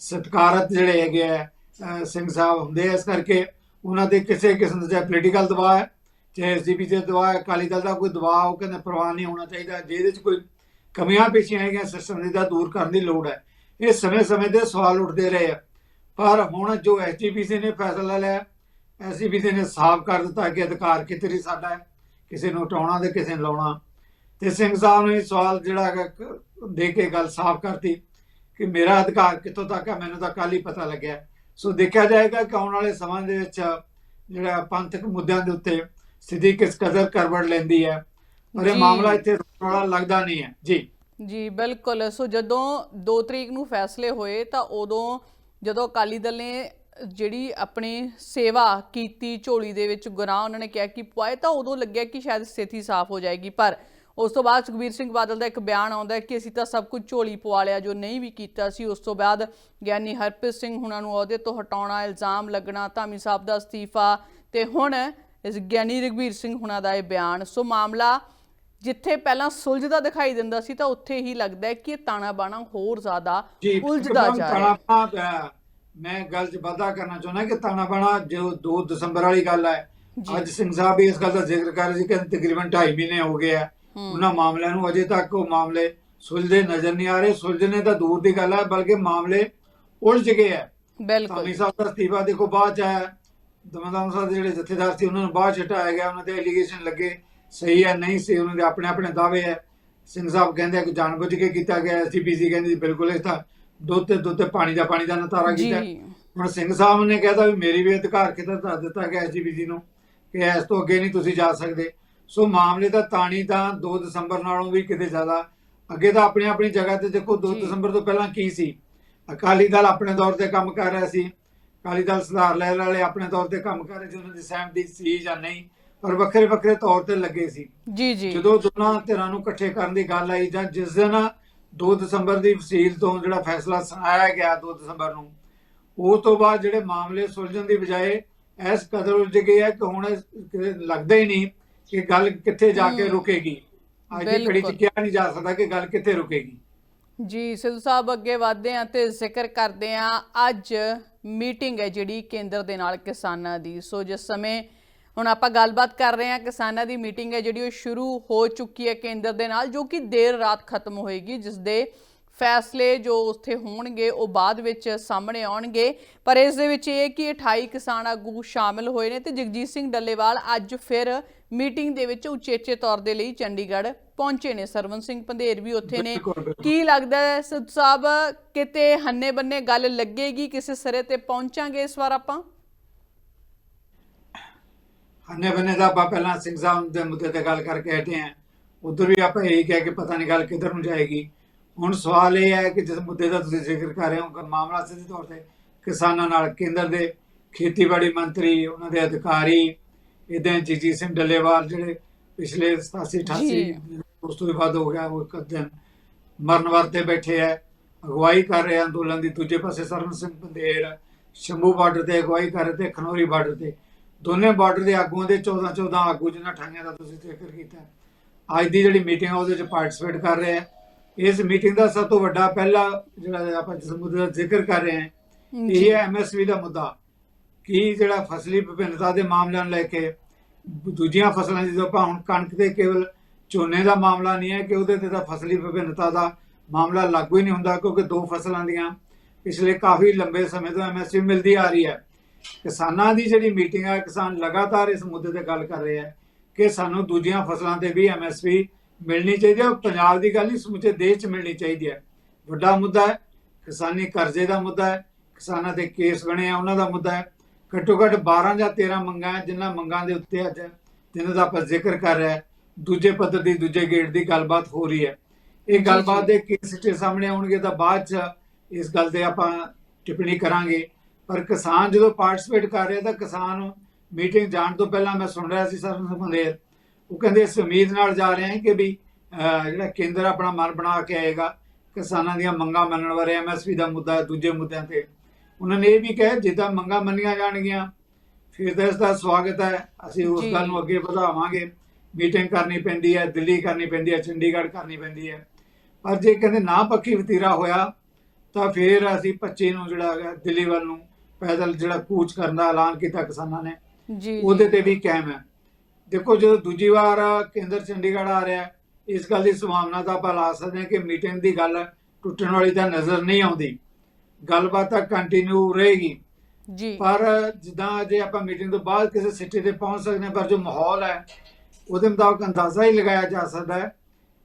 ਸਤਿਕਾਰਤ ਜਿਹੜੇ ਹੈਗੇ ਆ ਸਿੰਘ ਸਾਹਿਬ ਹੁੰਦੇ ਇਸ ਕਰਕੇ ਉਹਨਾਂ ਦੇ ਕਿਸੇ ਕਿਸਮ ਦਾ ਚਾਹੇ ਪੋਲੀਟੀਕਲ ਦਬਾਅ ਹੈ, ਚਾਹੇ ਐਸਜੀਪੀ ਦੇ ਦਬਾਅ ਹੈ, ਅਕਾਲੀ ਦਲ ਦਾ ਕੋਈ ਦਬਾਅ ਉਹ ਕਹਿੰਦੇ ਪ੍ਰਵਾਨ ਨਹੀਂ ਹੋਣਾ ਚਾਹੀਦਾ ਜਿਹਦੇ 'ਚ ਕੋਈ ਕਮੀਆਂ ਪੇਸ਼ੀਆਂ ਹੈਗੀਆਂ, ਸਿਸਟਮ ਦੀ ਤਾਂ ਦੂਰ ਕਰਨ ਦੀ ਲੋੜ ਹੈ। ਇਹ ਸਮੇਂ-ਸਮੇਂ ਤੇ ਸਵਾਲ ਉੱਠਦੇ ਰਹੇ ਆ। ਪਰ ਹੁਣ ਜੋ ਐਸਜੀਪੀਸੀ ਨੇ ਫੈਸਲਾ ਲਿਆ ਐਸਜੀਪੀਸੀ ਨੇ ਸਾਫ਼ ਕਰ ਦਿੱਤਾ ਕਿ ਅਧਿਕਾਰ ਖੇਤਰ ਹੀ ਸਾਡਾ ਹੈ, ਕਿਸੇ ਨੂੰ ਹਟਾਉਣਾ ਤੇ ਕਿਸੇ ਨੂੰ ਲਾਉਣਾ। ਤੇ ਸਿੰਘ ਸਾਹਿਬ ਨੇ ਸਵਾਲ ਜਿਹੜਾ ਦੇ ਕੇ ਗੱਲ ਸਾਫ਼ ਕਰਤੀ ਕਿ ਮੇਰਾ ਅਧਿਕਾਰ ਕਿੱਥੋਂ ਤੱਕ ਹੈ, ਮੈਨੂੰ ਤਾਂ ਕੱਲ ਹੀ ਪਤਾ ਲੱਗਿਆ। ਸੋ ਦੇਖਿਆ ਜਾਏਗਾ ਕਿ ਆਉਣ ਵਾਲੇ ਸਮਾਂ ਦੇ ਵਿੱਚ ਜਿਹੜਾ ਪੰਥਕ ਮੁੱਦਿਆਂ ਦੇ ਉੱਤੇ ਸਥਿਤੀ ਕਿਸ ਕਦਰ ਕਰਵੜ ਲੈਂਦੀ ਹੈ। ਪਰ ਇਹ ਜੀ। ਮਾਮਲਾ ਇੱਥੇ ਵਾਲਾ ਲੱਗਦਾ ਨਹੀਂ ਹੈ। ਜੀ। ਜੀ ਬਿਲਕੁਲ। ਸੋ ਜਦੋਂ 2 ਤਰੀਕ ਨੂੰ ਫੈਸਲੇ ਹੋਏ ਤਾਂ ਉਦੋਂ ਜਦੋਂ ਅਕਾਲੀ ਦਲ ਨੇ ਜਿਹੜੀ ਆਪਣੀ ਸੇਵਾ ਕੀਤੀ ਝੋਲੀ ਦੇ ਵਿੱਚ ਗੁਨਾਹ ਉਹਨਾਂ ਨੇ ਕਿਹਾ ਕਿ ਪੁਆਏ ਤਾਂ ਉਦੋਂ ਲੱਗਿਆ ਕਿ ਸ਼ਾਇਦ ਸਥਿਤੀ ਸਾਫ਼ ਹੋ ਜਾਏਗੀ। ਪਰ ਉਸ ਤੋਂ ਬਾਅਦ ਸੁਖਬੀਰ ਸਿੰਘ ਬਾਦਲ ਦਾ ਇੱਕ ਬਿਆਨ ਆਉਂਦਾ ਕਿ ਅਸੀਂ ਤਾਂ ਸਭ ਕੁਝ ਝੋਲੀ ਪਵਾ ਲਿਆ ਜੋ ਨਹੀਂ ਵੀ ਕੀਤਾ ਸੀ ਉਸ ਤੋਂ ਬਾਅਦ ਗਿਆਨੀ ਹਰਪ੍ਰੀਤ ਸਿੰਘ ਹੁਣਾਂ ਨੂੰ ਅਹੁਦੇ ਤੋਂ ਹਟਾਉਣਾ ਇਲਜ਼ਾਮ ਲੱਗਣਾ ਧਾਮੀ ਸਾਹਿਬ ਦਾ ਅਸਤੀਫਾ ਤੇ ਹੁਣ ਇਸ ਗਿਆਨੀ ਰਘਬੀਰ ਸਿੰਘ ਹੁਣਾਂ ਦਾ ਇਹ ਬਿਆਨ ਸੋ ਮਾਮਲਾ ਜਿੱਥੇ ਪਹਿਲਾਂ ਸੁਲਝਦਾ ਦਿਖਾਈ ਦਿੰਦਾ ਸੀ ਤਾਂ ਉੱਥੇ ਹੀ ਲੱਗਦਾ ਕਿ ਇਹ ਤਾਣਾ ਬਾਣਾ ਹੋਰ ਜ਼ਿਆਦਾ ਉਲਝਦਾ ਜਾ ਰਿਹਾ ਹੈ ਮੈਂ ਗੱਲ 'ਚ ਵਾਧਾ ਕਰਨਾ ਚਾਹੁੰਦਾ ਕਿ ਤਾਣਾ ਬਾਣਾ ਜੋ 2 ਦਸੰਬਰ ਵਾਲੀ ਗੱਲ ਹੈ। ਅੱਜ ਸਿੰਘ ਸਾਹਿਬ ਵੀ ਇਸ ਗੱਲ ਦਾ ਜ਼ਿਕਰ ਕਰ ਰਹੇ ਸੀ ਕਿ ਤਕਰੀਬਨ 2.5 ਮਹੀਨੇ ਹੋ ਗਏ ਆ। ਉਹਨਾਂ ਮਾਮਲਿਆਂ ਨੂੰ ਅਜੇ ਤੱਕ ਉਹ ਮਾਮਲੇ ਸੁਲਝਦੇ ਨਜ਼ਰ ਨਹੀਂ ਆ ਰਹੇ। ਸੁਲਝਣੇ ਤਾਂ ਦੂਰ ਦੀ ਗੱਲ ਹੈ ਬਲਕਿ ਮਾਮਲੇ ਉਲਝ ਗਏ ਆ ਬਿਲਕੁਲ। ਧਾਮੀ ਸਾਹਿਬ ਦਾ ਅਸਤੀਫਾ ਦੇਖੋ ਬਾਅਦ ਚ ਆਇਆ। ਦਮਦਮ ਸਾਹਿਬ ਦੇ ਜਿਹੜੇ ਜਥੇਦਾਰ ਸੀ ਉਹਨਾਂ ਨੂੰ ਬਾਅਦ ਚ ਹਟਾਇਆ ਗਿਆ। ਉਹਨਾਂ ਤੇ ਐਲੀਗੇਸ਼ਨ ਲੱਗੇ ਸਹੀ ਹੈ ਨਹੀਂ ਸੀ ਉਹਨਾਂ ਦੇ ਆਪਣੇ ਆਪਣੇ ਦਾਅਵੇ ਹੈ। ਸਿੰਘ ਸਾਹਿਬ ਕਹਿੰਦੇ ਕਿ ਜਾਣਬੁੱਝ ਕੇ ਕੀਤਾ ਗਿਆ ਐਸਜੀਪੀਸੀ ਕਹਿੰਦੀ ਬਿਲਕੁਲ ਇਹ ਤਾਂ ਦੁੱਧ ਤੇ ਦੁੱਧ ਤੇ ਪਾਣੀ ਦਾ ਪਾਣੀ ਦਾ ਨਤਾਰਾ ਕੀਤਾ ਹੁਣ ਸਿੰਘ ਸਾਹਿਬ ਨੇ ਕਹਿਤਾ ਵੀ ਮੇਰੀ ਵੀ ਅਧਿਕਾਰ ਕਿਤੇ ਦੱਸ ਦਿੱਤਾ ਗਿਆ ਐਸਜੀਪੀਸੀ ਨੂੰ ਕਿ ਇਸ ਤੋਂ ਅੱਗੇ ਨਹੀਂ ਤੁਸੀਂ ਜਾ ਸਕਦੇ। ਸੋ ਮਾਮਲੇ ਦਾ ਤਾਣੀ ਤਾਂ 2 ਦਸੰਬਰ ਨਾਲੋਂ ਵੀ ਕਿਤੇ ਜ਼ਿਆਦਾ। ਅੱਗੇ ਤਾਂ ਆਪਣੀ ਆਪਣੀ ਜਗ੍ਹਾ ਤੇ ਦੇਖੋ 2 ਜੀ। ਦਸੰਬਰ ਤੋਂ ਪਹਿਲਾਂ ਕੀ ਸੀ? ਅਕਾਲੀ ਦਲ ਆਪਣੇ ਦੌਰ ਤੇ ਕੰਮ ਕਰ ਰਿਹਾ ਸੀ। ਅਕਾਲੀ ਦਲ ਸੁਧਾਰ ਲਹਿਰ ਵਾਲੇ ਆਪਣੇ ਤੌਰ ਤੇ ਕੰਮ ਕਰ ਰਹੇ ਸੀ ਉਹਨਾਂ ਦੀ ਸਹਿਮਤੀ ਸੀ ਜਾਂ ਨਹੀਂ ਪਰ ਵੱਖਰੇ ਵੱਖਰੇ ਤੌਰ ਤੇ ਲੱਗੇ ਸੀ। ਜੀ ਜੀ। ਜਦੋਂ ਦੋਨਾਂ ਧਿਰਾਂ ਨੂੰ ਇਕੱਠੇ ਕਰਨ ਦੀ ਗੱਲ ਆਈ ਜਾਂ ਜਿਸ ਦਿਨ 2 ਦਸੰਬਰ ਦੀ ਵਸੀਲ ਤੋਂ ਜਿਹੜਾ ਫੈਸਲਾ ਸੁਣਾਇਆ ਗਿਆ 2 ਦਸੰਬਰ ਨੂੰ ਉਸ ਤੋਂ ਬਾਅਦ ਜਿਹੜੇ ਮਾਮਲੇ ਸੁਲਝਣ ਦੀ ਬਜਾਏ ਇਸ ਕਦਰ ਉਲਝ ਗਏ ਆ ਕਿ ਹੁਣ ਲੱਗਦਾ ਹੀ ਨਹੀਂ। ਕਿ ਗੱਲ ਕਿੱਥੇ ਜਾ ਕੇ ਰੁਕੇਗੀ? ਅੱਜ ਦੀ ਘੜੀ 'ਚ। ਕਿਹਾ ਨਹੀਂ ਜਾ ਸਕਦਾ ਕਿ ਗੱਲ ਕਿੱਥੇ ਰੁਕੇਗੀ। ਜੀ ਸਿੱਧੂ ਸਾਹਿਬ ਅੱਗੇ ਵਧਦੇ ਆ ਤੇ ਜ਼ਿਕਰ ਕਰਦੇ ਆ ਅੱਜ ਮੀਟਿੰਗ ਹੈ ਜਿਹੜੀ ਕੇਂਦਰ ਦੇ ਨਾਲ ਕਿਸਾਨਾਂ ਦੀ। ਸੋ ਜਿਸ ਸਮੇਂ ਹੁਣ ਆਪਾਂ ਗੱਲਬਾਤ ਕਰ ਰਹੇ ਹਾਂ ਕਿਸਾਨਾਂ ਦੀ ਮੀਟਿੰਗ ਹੈ ਜਿਹੜੀ ਉਹ ਸ਼ੁਰੂ ਹੋ ਚੁੱਕੀ ਹੈ ਕੇਂਦਰ ਦੇ ਨਾਲ ਜੋ ਕਿ ਦੇਰ ਰਾਤ ਖਤਮ ਹੋਏਗੀ ਜਿਸ ਦੇ ਫੈਸਲੇ ਜੋ ਉੱਥੇ ਹੋਣਗੇ ਉਹ ਬਾਅਦ ਵਿੱਚ ਸਾਹਮਣੇ ਆਉਣਗੇ। ਪਰ ਇਸ ਦੇ ਵਿੱਚ ਇਹ ਕਿ 28 ਕਿਸਾਨ ਆਗੂ ਸ਼ਾਮਿਲ ਹੋਏ ਨੇ ਤੇ ਜਗਜੀਤ ਸਿੰਘ ਡੱਲੇਵਾਲ ਅੱਜ ਫਿਰ ਮੀਟਿੰਗ ਦੇ ਵਿੱਚ ਉਚੇਚੇ ਤੌਰ ਦੇ ਲਈ ਚੰਡੀਗੜ੍ਹ ਪਹੁੰਚੇ ਨੇ। ਸਰਵਨ ਸਿੰਘ ਪੰਧੇਰ ਵੀ ਉੱਥੇ ਨੇ। ਕੀ ਲੱਗਦਾ ਹੈ ਸਿੱਧੂ ਸਾਹਿਬ ਕਿਤੇ ਹੰਨੇ ਬੰਨੇ ਗੱਲ ਲੱਗੇਗੀ ਕਿਸੇ ਸਿਰੇ ਤੇ ਪਹੁੰਚਾਂਗੇ ਇਸ ਵਾਰ ਆਪਾਂ? ਹੰਨੇ ਬੰਨੇ ਦਾ ਆਪਾਂ ਪਹਿਲਾਂ ਸਿੰਘ ਸਾਹਿਬ ਦੇ ਮੁੱਦੇ ਤੇ ਗੱਲ ਕਰਕੇ ਹਟੇ ਆ ਉਧਰ ਵੀ ਆਪਾਂ ਇਹੀ ਕਿਹਾ ਕਿ ਪਤਾ ਨਹੀਂ ਗੱਲ ਕਿੱਧਰ ਨੂੰ ਜਾਏਗੀ। ਹੁਣ ਸਵਾਲ ਇਹ ਹੈ ਕਿ ਜਿਸ ਮੁੱਦੇ ਦਾ ਤੁਸੀਂ ਜ਼ਿਕਰ ਕਰ ਰਹੇ ਹੋ ਕਿ ਮਾਮਲਾ ਸਿੱਧੇ ਤੌਰ ਤੇ ਕਿਸਾਨਾਂ ਨਾਲ ਕੇਂਦਰ ਦੇ ਖੇਤੀਬਾੜੀ ਮੰਤਰੀ ਉਹਨਾਂ ਦੇ ਅਧਿਕਾਰੀ ਇਦਾਂ ਜੀਜੀ ਸਿੰਘ ਡੱਲੇਵਾਲ ਜਿਹੜੇ ਪਿਛਲੇ 87 88 ਜੀ। ਉਸ ਤੋਂ ਵੱਧ ਹੋ ਗਿਆ ਉਹ ਇੱਕ ਦਿਨ ਮਰਨ ਵਰਤੇ ਬੈਠੇ ਹੈ ਅਗਵਾਈ ਕਰ ਰਹੇ ਅੰਦੋਲਨ ਦੀ ਦੂਜੇ ਪਾਸੇ ਸਰਵਨ ਸਿੰਘ ਪੰਦੇਰ ਸ਼ੰਭੂ ਬਾਰਡਰ ਤੇ ਅਗਵਾਈ ਕਰ ਰਹੇ ਤੇ ਖਨੌਰੀ ਬਾਰਡਰ ਤੇ। ਦੋਨੇ ਬਾਰਡਰ ਦੇ ਆਗੂਆਂ ਦੇ 14 14 ਆਗੂ ਜਿਨ੍ਹਾਂ ਠਾਈਆਂ ਦਾ ਤੁਸੀਂ ਜ਼ਿਕਰ ਕੀਤਾ। ਅੱਜ ਦੀ ਜਿਹੜੀ ਮੀਟਿੰਗ ਆ ਉਹਦੇ ਵਿੱਚ ਪਾਰਟਿਸਿਪੇਟ ਕਰ ਰਹੇ ਆ। ਇਸ ਮੀਟਿੰਗ ਦਾ ਸਭ ਤੋਂ ਵੱਡਾ ਪਹਿਲਾ ਜਿਹੜਾ ਆਪਾਂ ਜਿਸ ਮੁੱਦੇ ਦਾ ਜ਼ਿਕਰ ਕਰ ਰਹੇ ਹਾਂ ਇਹ ਹੈ ਐਮਐਸਪੀ ਦਾ ਮੁੱਦਾ। ਕੀ ਜਿਹੜਾ ਫਸਲੀ ਵਿਭਿੰਨਤਾ ਦੇ ਮਾਮਲਿਆਂ ਨੂੰ ਲੈ ਕੇ ਦੂਜੀਆਂ ਫਸਲਾਂ ਜਦੋਂ ਆਪਾਂ ਹੁਣ ਕਣਕ ਤੇ ਕੇਵਲ ਝੋਨੇ ਦਾ ਮਾਮਲਾ ਨਹੀਂ ਹੈ ਕਿ ਉਹਦੇ ਤੇ ਤਾਂ ਫਸਲੀ ਵਿਭਿੰਨਤਾ ਦਾ ਮਾਮਲਾ ਲਾਗੂ ਹੀ ਨਹੀਂ ਹੁੰਦਾ ਕਿਉਂਕਿ ਦੋ ਫਸਲਾਂ ਦੀਆਂ ਪਿਛਲੇ ਕਾਫੀ ਲੰਬੇ ਸਮੇਂ ਤੋਂ ਐਮਐਸਪੀ ਮਿਲਦੀ ਆ ਰਹੀ ਹੈ। ਕਿਸਾਨਾਂ ਦੀ ਜਿਹੜੀ ਮੀਟਿੰਗ ਹੈ ਕਿਸਾਨ ਲਗਾਤਾਰ ਇਸ ਮੁੱਦੇ ਤੇ ਗੱਲ ਕਰ ਰਹੇ ਹੈ ਕਿ ਸਾਨੂੰ ਦੂਜੀਆਂ ਫਸਲਾਂ ਤੇ ਵੀ ਐਮਐਸਪੀ ਮਿਲਣੀ ਚਾਹੀਦੀ ਹੈ ਉਹ ਪੰਜਾਬ ਦੀ ਗੱਲ ਨਹੀਂ, ਸਮੁੱਚੇ ਦੇਸ਼ 'ਚ ਮਿਲਣੀ ਚਾਹੀਦੀ ਹੈ ਵੱਡਾ ਮੁੱਦਾ ਹੈ, ਕਿਸਾਨੀ ਕਰਜ਼ੇ ਦਾ ਮੁੱਦਾ ਹੈ, ਕਿਸਾਨਾਂ ਦੇ ਕੇਸ ਬਣੇ ਆ, ਉਹਨਾਂ ਦਾ ਮੁੱਦਾ ਹੈ। ਘੱਟੋ ਘੱਟ 12 ਜਾਂ 13 ਮੰਗਾਂ ਹੈ, ਜਿਨ੍ਹਾਂ ਮੰਗਾਂ ਦੇ ਉੱਤੇ ਅੱਜ ਜਿਨ੍ਹਾਂ ਦਾ ਆਪਾਂ ਜ਼ਿਕਰ ਕਰ ਰਿਹਾ ਦੂਜੇ ਪੱਧਰ ਦੀ ਦੂਜੇ ਗੇੜ ਦੀ ਗੱਲਬਾਤ ਹੋ ਰਹੀ ਹੈ। ਇਹ ਗੱਲਬਾਤ। ਦੇ ਕੇਸ ਤੇ ਸਾਹਮਣੇ ਆਉਣਗੇ ਤਾਂ ਬਾਅਦ ਚ ਇਸ ਗੱਲ ਤੇ ਆਪਾਂ ਟਿੱਪਣੀ ਕਰਾਂਗੇ। ਪਰ ਕਿਸਾਨ ਜਦੋਂ ਪਾਰਟਿਸਿਪੇਟ ਕਰ ਰਿਹਾ ਤਾਂ ਕਿਸਾਨ ਮੀਟਿੰਗ ਜਾਣ ਤੋਂ ਪਹਿਲਾਂ ਮੈਂ ਸੁਣ ਰਿਹਾ ਸੀ ਸਰ ਬੰਦੇਰ ਉਹ ਕਹਿੰਦੇ ਇਸ ਉਮੀਦ ਨਾਲ ਜਾ ਰਹੇ ਹਾਂ ਕਿ ਵੀ ਜਿਹੜਾ ਕੇਂਦਰ ਆਪਣਾ ਮਨ ਬਣਾ ਕੇ ਆਏਗਾ ਕਿਸਾਨਾਂ ਦੀਆਂ ਮੰਗਾਂ ਮੰਨਣ ਬਾਰੇ ਐਮਐਸਪੀ ਦਾ ਮੁੱਦਾ ਦੂਜੇ ਮੁੱਦਿਆਂ ਤੇ। ਉਹਨਾਂ ਨੇ ਇਹ ਵੀ ਕਿਹਾ ਜਿੱਦਾਂ ਮੰਗਾਂ ਮੰਨੀਆਂ ਜਾਣਗੀਆਂ ਫਿਰ ਤਾਂ ਇਸ ਦਾ ਸਵਾਗਤ ਹੈ। ਅਸੀਂ ਉਸ। ਗੱਲ ਨੂੰ ਅੱਗੇ ਵਧਾਵਾਂਗੇ। ਮੀਟਿੰਗ ਕਰਨੀ ਪੈਂਦੀ ਹੈ ਦਿੱਲੀ ਕਰਨੀ ਪੈਂਦੀ ਹੈ ਚੰਡੀਗੜ੍ਹ ਕਰਨੀ ਪੈਂਦੀ ਹੈ। ਪਰ ਜੇ ਕਹਿੰਦੇ ਨਾ ਪੱਕੀ ਵਤੀਰਾ ਹੋਇਆ ਤਾਂ ਫਿਰ ਅਸੀਂ 25 ਨੂੰ ਜਿਹੜਾ ਹੈਗਾ ਦਿੱਲੀ ਵੱਲ ਨੂੰ ਪੈਦਲ ਜਿਹੜਾ ਕੂਚ ਕਰਨ ਦਾ ਐਲਾਨ ਕੀਤਾ ਕਿਸਾਨਾਂ ਨੇ। ਜੀ। ਉਹਦੇ ਤੇ ਵੀ ਕਾਇਮ ਹੈ। ਦੇਖੋ ਜਦੋਂ ਦੂਜੀ ਵਾਰ ਕੇਂਦਰ ਚੰਡੀਗੜ੍ਹ ਆ ਰਿਹਾ ਇਸ ਗੱਲ ਦੀ ਸੰਭਾਵਨਾ ਤਾਂ ਆਪਾਂ ਲਾ ਸਕਦੇ ਹਾਂ ਕਿ ਮੀਟਿੰਗ ਦੀ ਗੱਲ ਟੁੱਟਣ ਵਾਲੀ ਤਾਂ ਨਜ਼ਰ ਨਹੀਂ ਆਉਂਦੀ। ਗੱਲਬਾਤ ਤਾਂ ਕੰਟੀਨਿਊ ਰਹੇਗੀ। ਜੀ। ਪਰ ਜਿੱਦਾਂ ਜੇ ਆਪਾਂ ਮੀਟਿੰਗ ਤੋਂ ਬਾਅਦ ਕਿਸੇ ਸਿੱਟੇ ਤੇ ਪਹੁੰਚ ਸਕਦੇ ਹਾਂ ਪਰ ਜੋ ਮਾਹੌਲ ਹੈ ਉਹਦੇ ਮੁਤਾਬਕ ਅੰਦਾਜ਼ਾ ਹੀ ਲਗਾਇਆ ਜਾ ਸਕਦਾ ਹੈ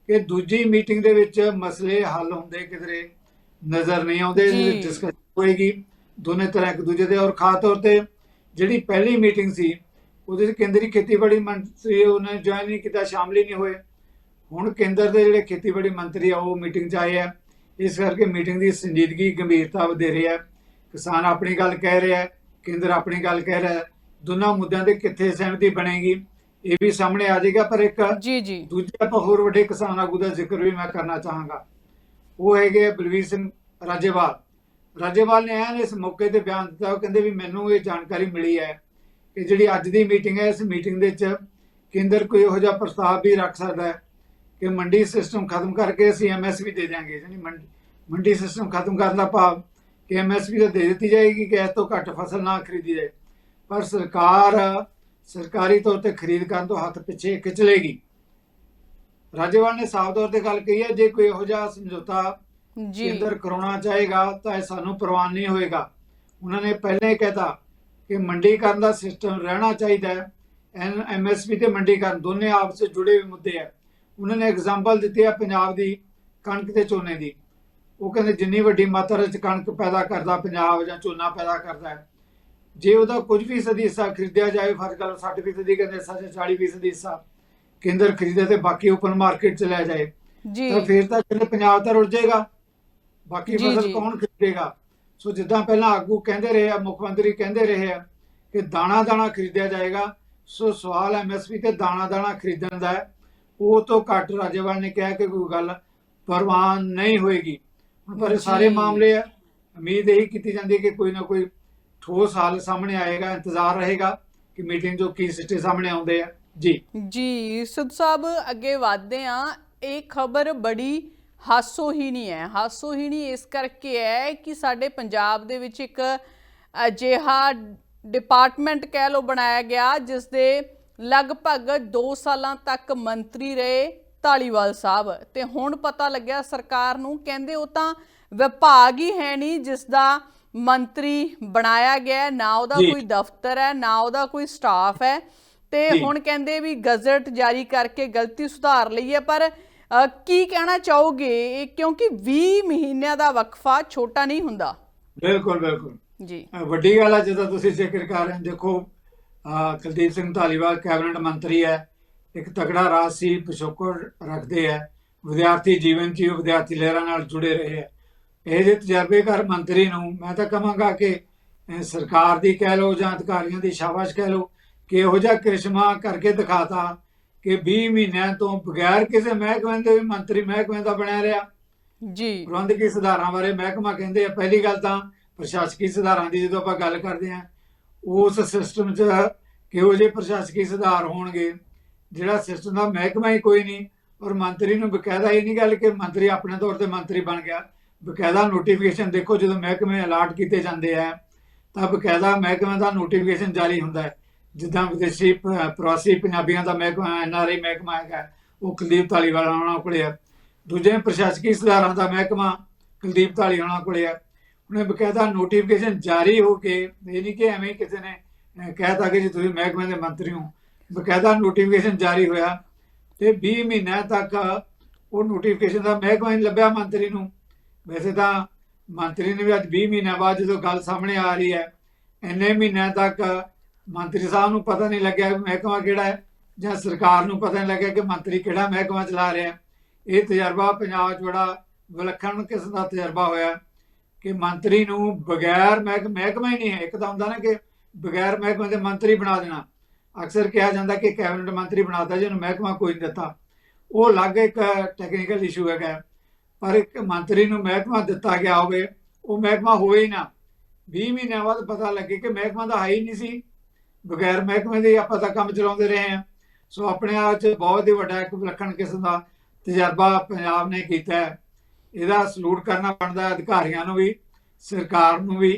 ਕਿ ਦੂਜੀ ਮੀਟਿੰਗ ਦੇ ਵਿੱਚ ਮਸਲੇ ਹੱਲ ਹੁੰਦੇ ਕਿਧਰੇ ਨਜ਼ਰ ਨਹੀਂ ਆਉਂਦੇ। ਡਿਸਕਸ ਹੋਏਗੀ ਦੋਨੇ ਤਰ੍ਹਾਂ ਇੱਕ ਦੂਜੇ ਦੇ। ਔਰ ਖਾਸ ਤੌਰ ਤੇ ਜਿਹੜੀ ਪਹਿਲੀ ਮੀਟਿੰਗ ਸੀ ਉਹਦੇ ਵਿੱਚ ਕੇਂਦਰੀ ਖੇਤੀਬਾੜੀ ਮੰਤਰੀ ਉਹਨੇ ਜੁਆਇਨ ਨਹੀਂ ਕੀਤਾ ਸ਼ਾਮਲ ਹੀ ਨਹੀਂ ਹੋਏ। ਹੁਣ ਕੇਂਦਰ ਦੇ ਜਿਹੜੇ ਖੇਤੀਬਾੜੀ ਮੰਤਰੀ ਆ ਉਹ ਮੀਟਿੰਗ 'ਚ ਆਏ ਆ। ਇਸ ਕਰਕੇ ਮੀਟਿੰਗ ਦੀ ਸੰਜੀਦਗੀ ਗੰਭੀਰਤਾ ਵਧੇਰੇ ਹੈ। ਕਿਸਾਨ ਆਪਣੀ ਗੱਲ ਕਹਿ ਰਿਹਾ ਹੈ ਕੇਂਦਰ ਆਪਣੀ ਗੱਲ ਕਹਿ ਰਿਹਾ ਹੈ। ਦੋਨਾਂ ਮੁੱਦਿਆਂ ਤੇ ਕਿੱਥੇ ਸਹਿਮਤੀ ਬਣੇਗੀ ਇਹ ਵੀ ਸਾਹਮਣੇ ਆ ਜਾਏਗਾ ਪਰ ਇੱਕ ਜੀ ਜੀ। ਦੂਜੇ ਆਪਾਂ ਹੋਰ ਵੱਡੇ ਕਿਸਾਨ ਆਗੂ ਦਾ ਜ਼ਿਕਰ ਵੀ ਮੈਂ ਕਰਨਾ ਚਾਹਾਂਗਾ। ਉਹ ਹੈਗੇ ਬਲਵੀਰ ਸਿੰਘ ਰਾਜੇਵਾਲ। ਰਾਜੇਵਾਲ ਨੇ ਐਨ ਇਸ ਮੌਕੇ ਤੇ ਬਿਆਨ ਦਿੱਤਾ ਉਹ ਕਹਿੰਦੇ ਵੀ ਮੈਨੂੰ ਇਹ ਜਾਣਕਾਰੀ ਮਿਲੀ ਹੈ ਕਿ ਜਿਹੜੀ ਅੱਜ ਦੀ ਮੀਟਿੰਗ ਹੈ ਇਸ ਮੀਟਿੰਗ ਦੇ ਵਿੱਚ ਕੇਂਦਰ ਕੋਈ ਇਹੋ ਜਿਹਾ ਪ੍ਰਸਤਾਵ ਵੀ ਰੱਖ ਸਕਦਾ ਹੈ। ਕਿ ਮੰਡੀ ਸਿਸਟਮ ਖਤਮ ਕਰਕੇ ਅਸੀਂ ਐਮਐਸਪੀ ਦੇ ਦਿਆਂਗੇ ਯਾਨੀ ਮੰਡੀ ਮੰਡੀ ਸਿਸਟਮ ਖਤਮ ਕਰਨ ਦਾ ਭਾਵ ਕਿ ਐਮਐਸਪੀ ਤਾਂ ਦੇ ਦਿੱਤੀ ਜਾਏਗੀ ਕਿ ਇਸ ਤੋਂ ਘੱਟ ਫਸਲ ਨਾ ਖਰੀਦੀ ਜਾਏ। ਪਰ ਸਰਕਾਰ ਸਰਕਾਰੀ ਤੌਰ ਤੇ ਖਰੀਦ ਕਰਨ ਤੋਂ ਹੱਥ ਪਿੱਛੇ ਖਿੱਚ ਲੇਗੀ ਰਾਜੇਵਾਲ ਨੇ ਸਾਫ਼ ਤੌਰ ਤੇ ਗੱਲ ਕਹੀ ਹੈ ਜੇ ਕੋਈ ਇਹੋ ਜਿਹਾ ਸਮਝੌਤਾ ਜੀ। ਕੇਂਦਰ ਕਰਾਉਣਾ ਚਾਹੇਗਾ ਤਾਂ ਇਹ ਸਾਨੂੰ ਪ੍ਰਵਾਨ ਨਹੀਂ ਹੋਏਗਾ। ਉਹਨਾਂ ਨੇ ਪਹਿਲਾਂ ਹੀ ਕਹਿਤਾ ਕਿ ਮੰਡੀਕਰਨ ਦਾ ਸਿਸਟਮ ਰਹਿਣਾ ਚਾਹੀਦਾ ਹੈ। ਐਮਐਸਪੀ ਤੇ ਮੰਡੀਕਰਨ ਦੋਨੇ ਆਪਸ ਵਿੱਚ ਜੁੜੇ ਹੋਏ ਮੁੱਦੇ ਆ। ਉਹਨਾਂ ਨੇ ਐਗਜ਼ਾਮਪਲ ਦਿੱਤੀ ਹੈ ਪੰਜਾਬ ਦੀ ਕਣਕ ਤੇ ਝੋਨੇ ਦੀ। ਉਹ ਕਹਿੰਦੇ ਜਿੰਨੀ ਵੱਡੀ ਮਾਤਰਾ ਵਿੱਚ ਕਣਕ ਪੈਦਾ ਕਰਦਾ ਪੰਜਾਬ ਜਾਂ ਝੋਨਾ ਪੈਦਾ ਕਰਦਾ ਹੈ। ਜੇ ਉਹਦਾ ਕੁਝ ਵੀ ਫੀਸਦੀ ਹਿੱਸਾ ਖਰੀਦਿਆ ਜਾਏ ਫਰਜ਼ ਕਰੋ 60 ਫੀਸਦੀ ਕਹਿੰਦੇ ਸੱਚ 40 ਫੀਸਦੀ ਹਿੱਸਾ ਕੇਂਦਰ ਖਰੀਦੇ ਤੇ ਬਾਕੀ ਓਪਨ ਮਾਰਕੀਟ ਚ ਲੈ ਜਾਏ ਜੀ। ਤਾਂ ਫਿਰ ਤਾਂ ਕਹਿੰਦੇ ਪੰਜਾਬ ਤਾਂ ਰੁੜ ਜਾਏਗਾ ਬਾਕੀ ਫਸਲ। ਕੌਣ ਖਰੀਦੇਗਾ? ਸੋ ਜਿੱਦਾਂ ਪਹਿਲਾਂ ਆਗੂ ਕਹਿੰਦੇ ਰਹੇ ਆ ਮੁੱਖ ਮੰਤਰੀ ਕਹਿੰਦੇ ਰਹੇ ਆ ਕਿ ਦਾਣਾ ਦਾਣਾ ਖਰੀਦਿਆ ਜਾਏਗਾ ਸੋ ਸਵਾਲ ਐਮਐਸਪੀ ਤੇ ਦਾਣਾ ਦਾਣਾ ਖਰੀਦਣ ਦਾ ਹੈ। ਉਹ ਤੋਂ ਘੱਟ ਰਾਜੇਵਾਲ ਨੇ ਕਿਹਾ ਕਿ ਕੋਈ ਗੱਲ ਪ੍ਰਵਾਨ ਨਹੀਂ ਹੋਏਗੀ। ਪਰ ਇਹ ਸਾਰੇ। ਮਾਮਲੇ ਆ। ਉਮੀਦ ਇਹੀ ਕੀਤੀ ਜਾਂਦੀ ਹੈ ਕਿ ਕੋਈ ਨਾ ਕੋਈ ਠੋਸ ਹੱਲ ਸਾਹਮਣੇ ਆਏਗਾ ਇੰਤਜ਼ਾਰ ਰਹੇਗਾ ਕਿ ਮੀਟਿੰਗ ਜੋ ਕੀ ਸਿੱਟੇ ਸਾਹਮਣੇ ਆਉਂਦੇ ਆ। ਜੀ। ਜੀ ਸੁਦ ਸਾਹਿਬ ਅੱਗੇ ਵਧਦੇ ਆ ਇਹ ਖਬਰ ਬੜੀ ਹਾਸੋਹੀਣੀ ਹੈ। ਹਾਸੋਹੀਣੀ ਇਸ ਕਰਕੇ ਹੈ ਕਿ ਸਾਡੇ ਪੰਜਾਬ ਦੇ ਵਿੱਚ ਇੱਕ ਅਜਿਹਾ ਡਿਪਾਰਟਮੈਂਟ ਕਹਿ ਲੋ ਬਣਾਇਆ ਗਿਆ ਜਿਸ ਦੇ ਲਗਭਗ 2 ਸਾਲਾਂ ਤੱਕ ਮੰਤਰੀ ਰਹੇ ਢਾਲੀਵਾਲ ਸਾਹਿਬ। ਤੇ ਹੁਣ ਪਤਾ ਲੱਗਿਆ ਸਰਕਾਰ ਨੂੰ ਕਹਿੰਦੇ ਉਹ ਤਾਂ ਵਿਭਾਗ ਹੀ ਹੈ ਨਹੀਂ ਜਿਸ ਦਾ ਮੰਤਰੀ ਬਣਾਇਆ ਗਿਆ ਨਾ ਉਹਦਾ। ਕੋਈ ਦਫ਼ਤਰ ਹੈ ਨਾ ਉਹਦਾ ਕੋਈ ਸਟਾਫ ਹੈ। ਤੇ। ਹੁਣ ਕਹਿੰਦੇ ਵੀ ਗਜ਼ਟ ਜਾਰੀ ਕਰਕੇ ਗਲਤੀ ਸੁਧਾਰ ਲਈ ਹੈ। ਪਰ ਕੀ ਕਹਿਣਾ ਚਾਹੋਗੇ? ਕਿਉਂਕਿ 20 ਮਹੀਨਿਆਂ ਦਾ ਵਕਫਾ ਛੋਟਾ ਨਹੀਂ ਹੁੰਦਾ। ਬਿਲਕੁਲ ਬਿਲਕੁਲ। ਜੀ। ਵੱਡੀ ਗੱਲ ਹੈ ਜਦੋਂ ਤੁਸੀਂ ਜ਼ਿਕਰ ਕਰ ਰਹੇ ਹੋ ਦੇਖੋ ਕੁਲਦੀਪ ਸਿੰਘ ਧਾਲੀਵਾਲ ਕੈਬਨਿਟ ਮੰਤਰੀ ਹੈ। ਇੱਕ ਤਕੜਾ ਰਾਜਸੀ ਪਿਛੋਕੜ ਰੱਖਦੇ ਹੈ। ਵਿਦਿਆਰਥੀ ਜੀਵਨ 'ਚ ਵਿਦਿਆਰਥੀ ਲਹਿਰਾਂ ਨਾਲ ਜੁੜੇ ਰਹੇ ਹੈ। ਇਹ ਜੇ ਤਜਰਬੇਕਾਰ ਮੰਤਰੀ ਨੂੰ ਮੈਂ ਤਾਂ ਕਹਾਂਗਾ ਕਿ ਸਰਕਾਰ ਦੀ ਕਹਿ ਲਓ ਜਾਂ ਅਧਿਕਾਰੀਆਂ ਦੀ ਸ਼ਾਬਾਸ਼ ਕਹਿ ਲਓ ਕਿ ਇਹੋ ਜਿਹਾ ਕ੍ਰਿਸ਼ਮਾ ਕਰਕੇ ਦਿਖਾਤਾ ਕਿ 20 ਮਹੀਨਿਆਂ ਤੋਂ ਬਗੈਰ ਕਿਸੇ ਮਹਿਕਮੇ ਦੇ ਵੀ ਮੰਤਰੀ ਮਹਿਕਮੇ ਦਾ ਬਣਿਆ ਰਿਹਾ। ਜੀ। ਪ੍ਰਬੰਧਕੀ ਸੁਧਾਰਾਂ ਬਾਰੇ ਮਹਿਕਮਾ ਕਹਿੰਦੇ ਆ। ਪਹਿਲੀ ਗੱਲ ਤਾਂ ਪ੍ਰਸ਼ਾਸਕੀ ਸੁਧਾਰਾਂ ਦੀ ਜਦੋਂ ਆਪਾਂ ਗੱਲ ਕਰਦੇ ਆ ਉਸ ਸਿਸਟਮ 'ਚ ਕਿਹੋ ਜਿਹੇ ਪ੍ਰਸ਼ਾਸਕੀ ਸੁਧਾਰ ਹੋਣਗੇ? ਜਿਹੜਾ ਸਿਸਟਮ ਦਾ ਮਹਿਕਮਾ ਹੀ ਕੋਈ ਨਹੀਂ, ਔਰ ਮੰਤਰੀ ਨੂੰ ਬਕਾਇਦਾ ਇਹ ਨਹੀਂ ਗੱਲ ਕਿ ਮੰਤਰੀ ਆਪਣੇ ਤੌਰ ਤੇ ਮੰਤਰੀ ਬਣ ਗਿਆ। ਬਕਾਇਦਾ ਨੋਟੀਫਿਕੇਸ਼ਨ ਦੇਖੋ ਜਦੋਂ ਮਹਿਕਮੇ ਅਲਾਟ ਕੀਤੇ ਜਾਂਦੇ ਆ, ਤਾਂ ਬਕਾਇਦਾ ਮਹਿਕਮੇ ਦਾ ਨੋਟੀਫਿਕੇਸ਼ਨ ਜਾਰੀ ਹੁੰਦਾ ਹੈ। ਜਿੱਦਾਂ ਵਿਦੇਸ਼ੀ ਪ੍ਰਵਾਸੀ ਪੰਜਾਬੀਆਂ ਦਾ ਮਹਿਕਮਾ ਐਨਆਰਆਈ ਮਹਿਕਮਾ ਹੈਗਾ, ਉਹ ਕੁਲਦੀਪ ਧਾਲੀਵਾਲ ਉਹਨਾਂ ਕੋਲੇ ਆ। ਦੂਜੇ ਪ੍ਰਸ਼ਾਸਕੀ ਸੁਧਾਰਾਂ ਦਾ ਮਹਿਕਮਾ ਕੁਲਦੀਪ ਧਾਲੀਵਾਲ ਕੋਲੇ ਆ। ਉਹਨੇ ਬਕਾਇਦਾ ਨੋਟੀਫਿਕੇਸ਼ਨ ਜਾਰੀ ਹੋ ਕੇ ਇਹ ਨਹੀਂ ਕਿ ਐਵੇਂ ਕਿਸੇ ਨੇ ਅਹ, ਕਹਿਤਾ ਕਿ ਜੀ ਤੁਸੀਂ ਮਹਿਕਮੇ ਦੇ ਮੰਤਰੀ ਹੋ। ਬਕਾਇਦਾ ਨੋਟੀਫਿਕੇਸ਼ਨ ਜਾਰੀ ਹੋਇਆ ਤੇ 20 ਮਹੀਨਿਆਂ ਤੱਕ ਉਹ ਨੋਟੀਫਿਕੇਸ਼ਨ ਦਾ ਮਹਿਕਮਾ ਨਹੀਂ ਲੱਭਿਆ ਮੰਤਰੀ ਨੂੰ। ਵੈਸੇ ਤਾਂ ਮੰਤਰੀ ਨੇ ਵੀ ਅੱਜ 20 ਮਹੀਨਿਆਂ ਬਾਅਦ ਜਦੋਂ ਗੱਲ ਸਾਹਮਣੇ ਆ ਰਹੀ ਹੈ ਇੰਨੇ ਮਹੀਨਿਆਂ ਤੱਕ ਮੰਤਰੀ ਸਾਹਿਬ ਨੂੰ ਪਤਾ ਨਹੀਂ ਲੱਗਿਆ ਕਿ ਮਹਿਕਮਾ ਕਿਹੜਾ ਹੈ ਜਾਂ ਸਰਕਾਰ ਨੂੰ ਪਤਾ ਨਹੀਂ ਲੱਗਿਆ ਕਿ ਮੰਤਰੀ ਕਿਹੜਾ ਮਹਿਕਮਾ ਚਲਾ ਰਿਹਾ ਇਹ ਤਜਰਬਾ ਪੰਜਾਬ 'ਚ ਬੜਾ ਵਿਲੱਖਣ ਕਿਸਮ ਦਾ ਤਜਰਬਾ ਹੋਇਆ। ਕਿ ਮੰਤਰੀ ਨੂੰ ਬਗੈਰ ਮਹਿਕ, ਮਹਿਕਮਾ ਹੀ ਨਹੀਂ ਹੈ। ਇੱਕ ਤਾਂ ਹੁੰਦਾ ਨਾ ਕਿ ਬਗੈਰ ਮਹਿਕਮੇ ਦੇ ਮੰਤਰੀ ਬਣਾ ਦੇਣਾ। ਅਕਸਰ ਕਿਹਾ ਜਾਂਦਾ ਕਿ ਕੈਬਨਿਟ ਮੰਤਰੀ ਬਣਾਤਾ ਜਿਹਨੂੰ ਮਹਿਕਮਾ ਕੋਈ ਨਹੀਂ ਦਿੱਤਾ। ਉਹ ਅਲੱਗ ਇੱਕ ਟੈਕਨੀਕਲ ਇਸ਼ੂ ਹੈਗਾ। ਪਰ ਇੱਕ ਮੰਤਰੀ ਨੂੰ ਮਹਿਕਮਾ ਦਿੱਤਾ ਗਿਆ ਹੋਵੇ, ਉਹ ਮਹਿਕਮਾ ਹੋਵੇ ਹੀ ਨਾ। 20 ਮਹੀਨਿਆਂ ਬਾਅਦ ਪਤਾ ਲੱਗੇ ਕਿ ਮਹਿਕਮਾ ਤਾਂ ਹੈ ਹੀ ਨਹੀਂ ਸੀ। ਬਗੈਰ ਮਹਿਕਮੇ ਦੇ ਆਪਾਂ ਤਾਂ ਕੰਮ ਚਲਾਉਂਦੇ ਰਹੇ ਹਾਂ। ਸੋ ਆਪਣੇ ਆਪ 'ਚ ਬਹੁਤ ਹੀ ਵੱਡਾ ਇੱਕ ਵਿਲੱਖਣ ਕਿਸਮ ਦਾ ਤਜਰਬਾ ਪੰਜਾਬ ਨੇ ਕੀਤਾ ਹੈ। ਇਹਦਾ ਸਲੂਟ ਕਰਨਾ ਬਣਦਾ ਅਧਿਕਾਰੀਆਂ ਨੂੰ ਵੀ ਸਰਕਾਰ ਨੂੰ ਵੀ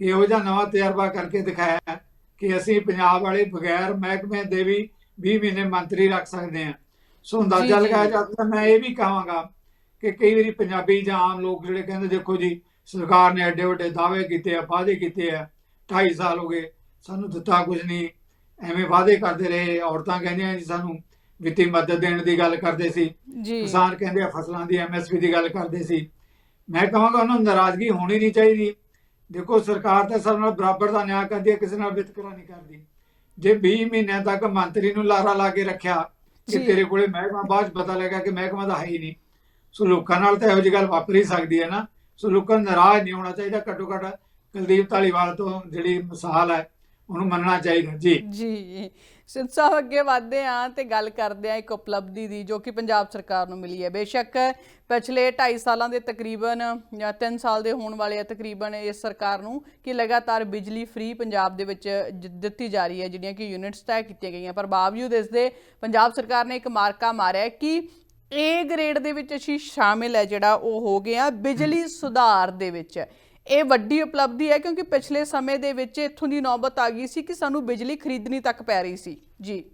ਕਿ ਇਹੋ ਜਿਹਾ ਨਵਾਂ ਤਜਰਬਾ ਕਰਕੇ ਦਿਖਾਇਆ ਕਿ ਅਸੀਂ ਪੰਜਾਬ ਵਾਲੇ ਬਗੈਰ ਮਹਿਕਮੇ ਦੇ ਵੀ 20 ਮਹੀਨੇ ਮੰਤਰੀ ਰੱਖ ਸਕਦੇ ਹਾਂ ਸੋ ਅੰਦਾਜ਼ਾ। ਲਗਾਇਆ ਜਾ ਸਕਦਾ ਮੈਂ ਇਹ ਵੀ ਕਹਾਂਗਾ ਕਿ ਕਈ ਵਾਰੀ ਪੰਜਾਬੀ ਜਾਂ ਆਮ ਲੋਕ ਜਿਹੜੇ ਕਹਿੰਦੇ ਦੇਖੋ ਜੀ ਸਰਕਾਰ ਨੇ ਐਡੇ ਵੱਡੇ ਦਾਅਵੇ ਕੀਤੇ ਆ ਵਾਅਦੇ ਕੀਤੇ ਆ 2.5 ਸਾਲ ਹੋ ਗਏ ਸਾਨੂੰ ਦਿੱਤਾ ਕੁਝ ਨਹੀਂ ਐਵੇਂ ਵਾਅਦੇ ਕਰਦੇ ਰਹੇ ਔਰਤਾਂ ਕਹਿੰਦੀਆਂ ਜੀ ਸਾਨੂੰ ਵਿੱਤੀ ਮਦਦ ਦੇਣ ਦੀ ਗੱਲ ਕਰਦੇ ਸੀ। ਕਿਸਾਨ ਕਹਿੰਦੇ ਆ ਫਸਲਾਂ ਦੀ ਐਮਐਸਪੀ ਦੀ ਗੱਲ ਕਰਦੇ ਸੀ। ਮੈਂ ਕਹਾਂਗਾ ਉਹਨਾਂ ਨੂੰ ਨਾਰਾਜ਼ਗੀ ਹੋਣੀ ਨਹੀਂ ਚਾਹੀਦੀ। ਦੇਖੋ ਸਰਕਾਰ ਤਾਂ ਸਭ ਨਾਲ ਬਰਾਬਰ ਦਾ ਨਿਆਂ ਕਰਦੀ ਹੈ ਕਿਸੇ ਨਾਲ ਵਿਤਕਰਾ ਨਹੀਂ ਕਰਦੀ। ਜੇ 20 ਮਹੀਨਿਆਂ ਤੱਕ ਮੰਤਰੀ ਨੂੰ ਲਾਰਾ ਲਾ ਕੇ ਰੱਖਿਆ ਕਿ। ਤੇਰੇ ਕੋਲੇ ਮਹਿਕਮਾ ਬਾਅਦ ਪਤਾ ਲੱਗਾ ਕਿ ਮਹਿਕਮਾ ਤਾਂ ਹੈ ਹੀ ਨਹੀਂ। ਸੋ ਲੋਕਾਂ ਨਾਲ ਤਾਂ ਇਹੋ ਜਿਹੀ ਗੱਲ ਵਾਪਰ ਹੀ ਸਕਦੀ ਹੈ ਨਾ। ਸੋ ਲੋਕਾਂ ਨੂੰ ਨਾਰਾਜ਼ ਨਹੀਂ ਹੋਣਾ ਚਾਹੀਦਾ। ਘੱਟੋ ਘੱਟ ਕੁਲਦੀਪ ਧਾਲੀਵਾਲ ਤੋਂ ਜਿਹੜੀ ਮਿਸਾਲ ਹੈ ਉਹਨੂੰ ਮੰਨਣਾ ਚਾਹੀਦਾ। ਜੀ। ਜੀ। ਸਾਹਿਬ ਅੱਗੇ ਵਧਦੇ ਆ ਤੇ ਗੱਲ ਕਰਦੇ ਆ ਇੱਕ ਉਪਲਬਧੀ ਦੀ ਜੋ ਕਿ ਪੰਜਾਬ ਸਰਕਾਰ ਨੂੰ ਮਿਲੀ ਹੈ। ਬੇਸ਼ੱਕ ਪਿਛਲੇ 2.5 ਸਾਲਾਂ ਦੇ ਤਕਰੀਬਨ ਜਾਂ 3 ਸਾਲ ਦੇ ਹੋਣ ਵਾਲੇ ਆ, ਤਕਰੀਬਨ ਇਸ ਸਰਕਾਰ ਨੂੰ ਕਿ ਲਗਾਤਾਰ ਬਿਜਲੀ ਫ੍ਰੀ ਪੰਜਾਬ ਦੇ ਵਿੱਚ ਦਿੱਤੀ ਜਾ ਰਹੀ ਹੈ, ਜਿਹੜੀਆਂ ਕਿ ਯੂਨਿਟਸ ਤੈਅ ਕੀਤੀਆਂ ਗਈਆਂ। ਪਰ ਬਾਵਜੂਦ ਇਸ ਦੇ ਪੰਜਾਬ ਸਰਕਾਰ ਨੇ ਇੱਕ ਮਾਰਕਾ ਮਾਰਿਆ ਕਿ ਏ ਗ੍ਰੇਡ ਦੇ ਵਿੱਚ ਅਸੀਂ ਸ਼ਾਮਿਲ ਹੈ ਜਿਹੜਾ ਉਹ ਹੋ ਗਿਆ ਬਿਜਲੀ ਸੁਧਾਰ ਦੇ ਵਿੱਚ। ਇਹ ਵੱਡੀ ਉਪਲਬਧੀ ਹੈ ਕਿਉਂਕਿ ਪਿਛਲੇ ਸਮੇਂ ਦੇ ਵਿੱਚ ਇੱਥੋਂ ਦੀ ਨੌਬਤ ਆ ਗਈ ਸੀ ਕਿ ਸਾਨੂੰ ਬਿਜਲੀ ਖਰੀਦਣੀ ਤੱਕ ਪੈ ਰਹੀ ਸੀ। ਜੀ।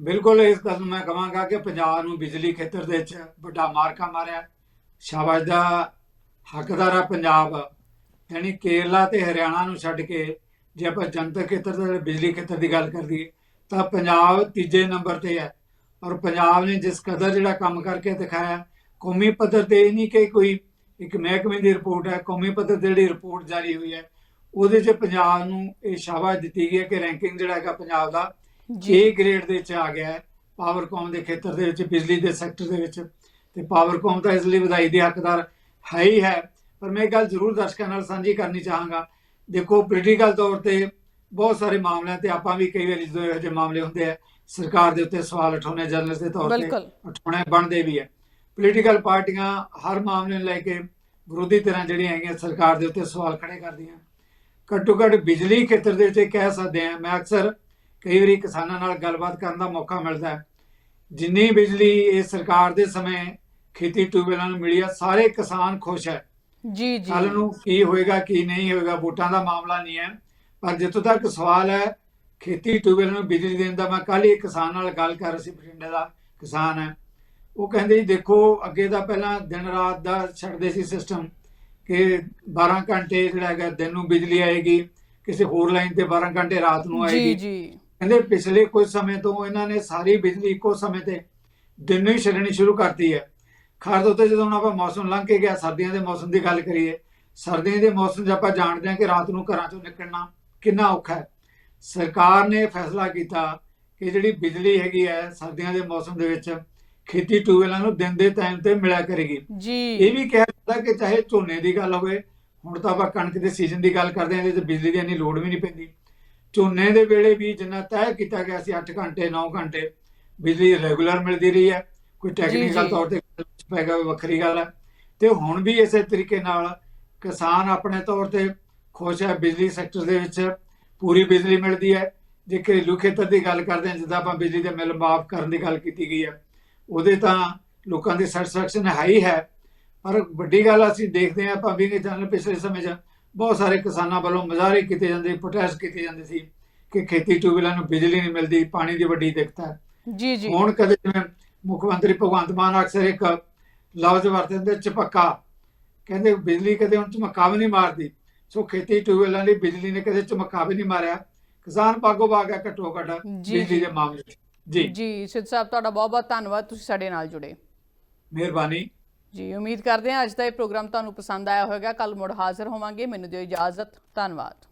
ਬਿਲਕੁਲ, ਇਸ ਗੱਲ ਨੂੰ ਮੈਂ ਕਹਾਂਗਾ ਕਿ ਪੰਜਾਬ ਨੂੰ ਬਿਜਲੀ ਖੇਤਰ ਦੇ ਵਿੱਚ ਵੱਡਾ ਮਾਰਕਾ ਮਾਰਿਆ। ਸ਼ਾਬਾਸ਼ ਦਾ ਹੱਕਦਾਰ ਹੈ ਪੰਜਾਬ। ਯਾਨੀ ਕੇਰਲਾ ਤੇ ਹਰਿਆਣਾ ਨੂੰ ਛੱਡ ਕੇ ਜੇ ਆਪਾਂ ਜਨਤਕ ਖੇਤਰ ਦੇ ਬਿਜਲੀ ਖੇਤਰ ਦੀ ਗੱਲ ਕਰੀਏ ਤਾਂ ਪੰਜਾਬ ਤੀਜੇ ਨੰਬਰ ਤੇ ਹੈ। ਔਰ ਪੰਜਾਬ ਨੇ ਜਿਸ ਕਦਰ ਜਿਹੜਾ ਕੰਮ ਕਰਕੇ ਦਿਖਾਇਆ, ਕੌਮੀ ਪੱਧਰ ਤੇ ਇਹ ਨਹੀਂ ਕਿ ਕੋਈ ਇੱਕ ਮਹਿਕਮੇ ਦੀ ਰਿਪੋਰਟ ਹੈ ਕੌਮੀ ਪੱਧਰ ਤੇ ਜਿਹੜੀ ਰਿਪੋਰਟ ਜਾਰੀ ਹੋਈ ਹੈ ਉਹਦੇ 'ਚ ਪੰਜਾਬ ਨੂੰ ਇਹ ਸ਼ਾਬਾਸ਼ ਦਿੱਤੀ ਗਈ ਹੈ ਕਿ ਰੈਂਕਿੰਗ ਜਿਹੜਾ ਹੈਗਾ ਪੰਜਾਬ ਦਾ ਏ ਗ੍ਰੇਡ ਦੇ ਵਿੱਚ ਆ ਗਿਆ ਹੈ। ਪਾਵਰਕਾਮ ਦੇ ਖੇਤਰ ਦੇ ਵਿੱਚ ਬਿਜਲੀ ਦੇ ਸੈਕਟਰ ਦੇ ਵਿੱਚ ਤੇ ਪਾਵਰਕਾਮ ਤਾਂ ਇਸ ਲਈ ਵਧਾਈ ਦੇ ਹੱਕਦਾਰ ਹੈ ਹੀ ਹੈ। ਪਰ ਮੈਂ ਇਹ ਗੱਲ ਜ਼ਰੂਰ ਦਰਸ਼ਕਾਂ ਨਾਲ ਸਾਂਝੀ ਕਰਨੀ ਚਾਹਾਂਗਾ। ਦੇਖੋ ਪੋਲੀਟੀਕਲ ਤੌਰ ਤੇ ਬਹੁਤ ਸਾਰੇ ਮਾਮਲਿਆਂ ਤੇ ਆਪਾਂ ਵੀ ਕਈ ਵਾਰੀ ਜਦੋਂ ਇਹੋ ਜਿਹੇ ਮਾਮਲੇ ਹੁੰਦੇ ਆ ਸਰਕਾਰ ਦੇ ਉੱਤੇ ਸਵਾਲ ਉਠਾਉਣੇ ਜਰਨਲਿਸਟ ਦੇ ਤੌਰ ਤੇ ਉਠਾਉਣੇ ਬਣਦੇ ਵੀ ਹੈ ਪੋਲੀਟੀਕਲ ਪਾਰਟੀਆਂ ਹਰ ਮਾਮਲੇ ਨੂੰ ਲੈ ਕੇ ਵਿਰੋਧੀ ਤਰ੍ਹਾਂ ਜਿਹੜੀਆਂ ਹੈਗੀਆਂ ਸਰਕਾਰ ਦੇ ਉੱਤੇ ਸਵਾਲ ਖੜੇ ਕਰਦੀਆਂ। ਘੱਟੋ ਘੱਟ ਬਿਜਲੀ ਖੇਤਰ ਦੇ ਵਿੱਚ ਇਹ ਕਹਿ ਸਕਦੇ ਆ ਮੈਂ ਅਕਸਰ ਕਈ ਵਾਰੀ ਕਿਸਾਨਾਂ ਨਾਲ ਗੱਲਬਾਤ ਕਰਨ ਦਾ ਮੌਕਾ ਮਿਲਦਾ ਹੈ। ਜਿੰਨੀ ਬਿਜਲੀ ਇਹ ਸਰਕਾਰ ਦੇ ਸਮੇਂ ਖੇਤੀ ਟਿਊਬਵੈਲਾਂ ਨੂੰ ਮਿਲੀ ਆ ਸਾਰੇ ਕਿਸਾਨ ਖੁਸ਼ ਹੈ। ਜੀ ਜੀ। ਕੱਲ ਨੂੰ ਕੀ ਹੋਏਗਾ ਕੀ ਨਹੀਂ ਹੋਏਗਾ ਵੋਟਾਂ ਦਾ ਮਾਮਲਾ ਨਹੀਂ ਹੈ। ਪਰ ਜਿੱਥੋਂ ਤੱਕ ਸਵਾਲ ਹੈ ਖੇਤੀ ਟਿਊਬਵੈਲ ਨੂੰ ਬਿਜਲੀ ਦੇਣ ਦਾ ਮੈਂ ਕੱਲ ਹੀ ਕਿਸਾਨ ਨਾਲ ਗੱਲ ਕਰ ਰਿਹਾ ਸੀ ਬਠਿੰਡੇ ਦਾ ਕਿਸਾਨ ਹੈ। ਉਹ ਕਹਿੰਦੇ ਜੀ ਦੇਖੋ ਅੱਗੇ ਦਾ ਪਹਿਲਾਂ ਦਿਨ ਰਾਤ ਦਾ ਛੱਡਦੇ ਸੀ ਸਿਸਟਮ ਕਿ 12 ਘੰਟੇ ਜਿਹੜਾ ਹੈਗਾ ਦਿਨ ਨੂੰ ਬਿਜਲੀ ਆਏਗੀ ਕਿਸੇ ਹੋਰ ਲਾਈਨ ਤੇ 12 ਘੰਟੇ ਰਾਤ ਨੂੰ ਜੀ ਆਏਗੀ। ਜੀ। ਕਹਿੰਦੇ ਪਿਛਲੇ ਕੁਝ ਸਮੇਂ ਤੋਂ ਇਹਨਾਂ ਨੇ ਸਾਰੀ ਬਿਜਲੀ ਇੱਕੋ ਸਮੇਂ ਤੇ ਦਿਨ ਨੂੰ ਹੀ ਛੱਡਣੀ ਸ਼ੁਰੂ ਕਰਤੀ ਹੈ। ਖਾਸ ਤੌਰ ਤੇ ਜਦੋਂ ਆਪਾਂ ਮੌਸਮ ਲੰਘ ਕੇ ਗਿਆ ਸਰਦੀਆਂ ਦੇ ਮੌਸਮ ਦੀ ਗੱਲ ਕਰੀਏ ਸਰਦੀਆਂ ਦੇ ਮੌਸਮ 'ਚ ਆਪਾਂ ਜਾਣਦੇ ਹਾਂ ਕਿ ਰਾਤ ਨੂੰ ਘਰਾਂ ਚੋਂ ਨਿਕਲਣਾ ਕਿੰਨਾ ਔਖਾ ਹੈ। ਸਰਕਾਰ ਨੇ ਫੈਸਲਾ ਕੀਤਾ ਕਿ ਜਿਹੜੀ ਬਿਜਲੀ ਹੈਗੀ ਹੈ ਸਰਦੀਆਂ ਦੇ ਮੌਸਮ ਦੇ ਵਿੱਚ ਖੇਤੀ ਟਿਊਬਵੈਲਾਂ ਨੂੰ ਦਿਨ ਦੇ ਟਾਈਮ ਤੇ ਮਿਲਿਆ ਕਰੇਗੀ। ਜੀ। ਇਹ ਵੀ ਕਿਹਾ ਜਾਂਦਾ ਕਿ ਚਾਹੇ ਝੋਨੇ ਦੀ ਗੱਲ ਹੋਵੇ ਹੁਣ ਤਾਂ ਆਪਾਂ ਕਣਕ ਦੇ ਸੀਜ਼ਨ ਦੀ ਗੱਲ ਕਰਦੇ ਹਾਂ ਇਹਦੇ 'ਚ ਬਿਜਲੀ ਦੀ ਇੰਨੀ ਲੋੜ ਵੀ ਨਹੀਂ ਪੈਂਦੀ। ਝੋਨੇ ਦੇ ਵੇਲੇ ਵੀ ਜਿੰਨਾ ਤੈਅ ਕੀਤਾ ਗਿਆ ਸੀ 8 ਘੰਟੇ 9 ਘੰਟੇ ਬਿਜਲੀ ਰੈਗੂਲਰ ਮਿਲਦੀ ਰਹੀ ਹੈ। ਕੋਈ ਟੈਕਨੀਕਲ। ਤੌਰ ਤੇ ਪੈਗਾ ਵੱਖਰੀ ਗੱਲ ਹੈ। ਤੇ ਹੁਣ ਵੀ ਇਸੇ ਤਰੀਕੇ ਨਾਲ ਕਿਸਾਨ ਆਪਣੇ ਤੌਰ ਤੇ ਖੁਸ਼ ਹੈ ਬਿਜਲੀ ਸੈਕਟਰ ਦੇ ਵਿੱਚ ਪੂਰੀ ਬਿਜਲੀ ਮਿਲਦੀ ਹੈ। ਜੇ ਘਰੇਲੂ ਖੇਤਰ ਦੀ ਗੱਲ ਕਰਦੇ ਹਾਂ ਜਿੱਦਾਂ ਆਪਾਂ ਬਿਜਲੀ ਦੇ ਮਿਲ ਮਾਫ ਕਰਨ ਦੀ ਗੱਲ ਕੀਤੀ ਗਈ ਹੈ ਉਹਦੇ ਤਾਂ ਲੋਕਾਂ ਦੀ ਸੈਟੀਸਫੈਕਸ਼ਨ ਹੈ ਹੀ। ਪਰ ਵੱਡੀ ਗੱਲ ਅਸੀਂ ਦੇਖਦੇ ਹਾਂ ਆਪਾਂ ਵੀ ਕਿ ਚੈਨਲ ਪਿਛਲੇ ਸਮੇਂ 'ਚ ਬਹੁਤ ਸਾਰੇ ਕਿਸਾਨਾਂ ਵੱਲੋਂ ਮੁਜ਼ਾਹਰੇ ਕੀਤੇ ਜਾਂਦੇ ਪ੍ਰੋਟੈਸਟ ਕੀਤੇ ਜਾਂਦੇ ਸੀ ਕਿ ਖੇਤੀ ਟਿਊਬਵੈਲਾਂ ਨੂੰ ਬਿਜਲੀ ਨਹੀਂ ਮਿਲਦੀ ਪਾਣੀ ਦੀ ਵੱਡੀ ਦਿੱਕਤ ਹੈ। ਜੀ ਜੀ। ਹੁਣ ਕਦੇ ਜਿਵੇਂ ਮੁੱਖ ਮੰਤਰੀ ਭਗਵੰਤ ਮਾਨ ਅਕਸਰ ਇੱਕ ਲਫ਼ਜ਼ ਵਰਤਦੇ ਚਪੱਕਾ ਕਹਿੰਦੇ ਬਿਜਲੀ ਕਦੇ ਹੁਣ ਚਮਕਾ ਵੀ ਨਹੀਂ ਮਾਰਦੀ। ਸੋ ਖੇਤੀ ਟਿਊਬਵੈਲਾਂ ਲਈ ਬਿਜਲੀ ਨੇ ਕਦੇ ਚਮਕਾ ਵੀ ਨਹੀਂ ਮਾਰਿਆ। ਕਿਸਾਨ ਪਾਗੋ ਬਾਗਾ ਘੱਟੋ ਘੱਟ ਬਿਜਲੀ। ਦੇ ਮਾਮਲੇ 'ਚ। ਜੀ। ਜੀ ਸਿੱਧ ਸਾਹਿਬ ਤੁਹਾਡਾ ਬਹੁਤ ਬਹੁਤ ਧੰਨਵਾਦ ਤੁਸੀਂ ਸਾਡੇ ਨਾਲ ਜੁੜੇ। ਮਿਹਰਬਾਨੀ। ਜੀ ਉਮੀਦ ਕਰਦੇ ਹਾਂ ਅੱਜ ਦਾ ਇਹ ਪ੍ਰੋਗਰਾਮ ਤੁਹਾਨੂੰ ਪਸੰਦ ਆਇਆ ਹੋਵੇਗਾ। ਕੱਲ ਮੁੜ ਹਾਜ਼ਰ ਹੋਵਾਂਗੇ। ਮੈਨੂੰ ਦਿਓ ਇਜਾਜ਼ਤ। ਧੰਨਵਾਦ।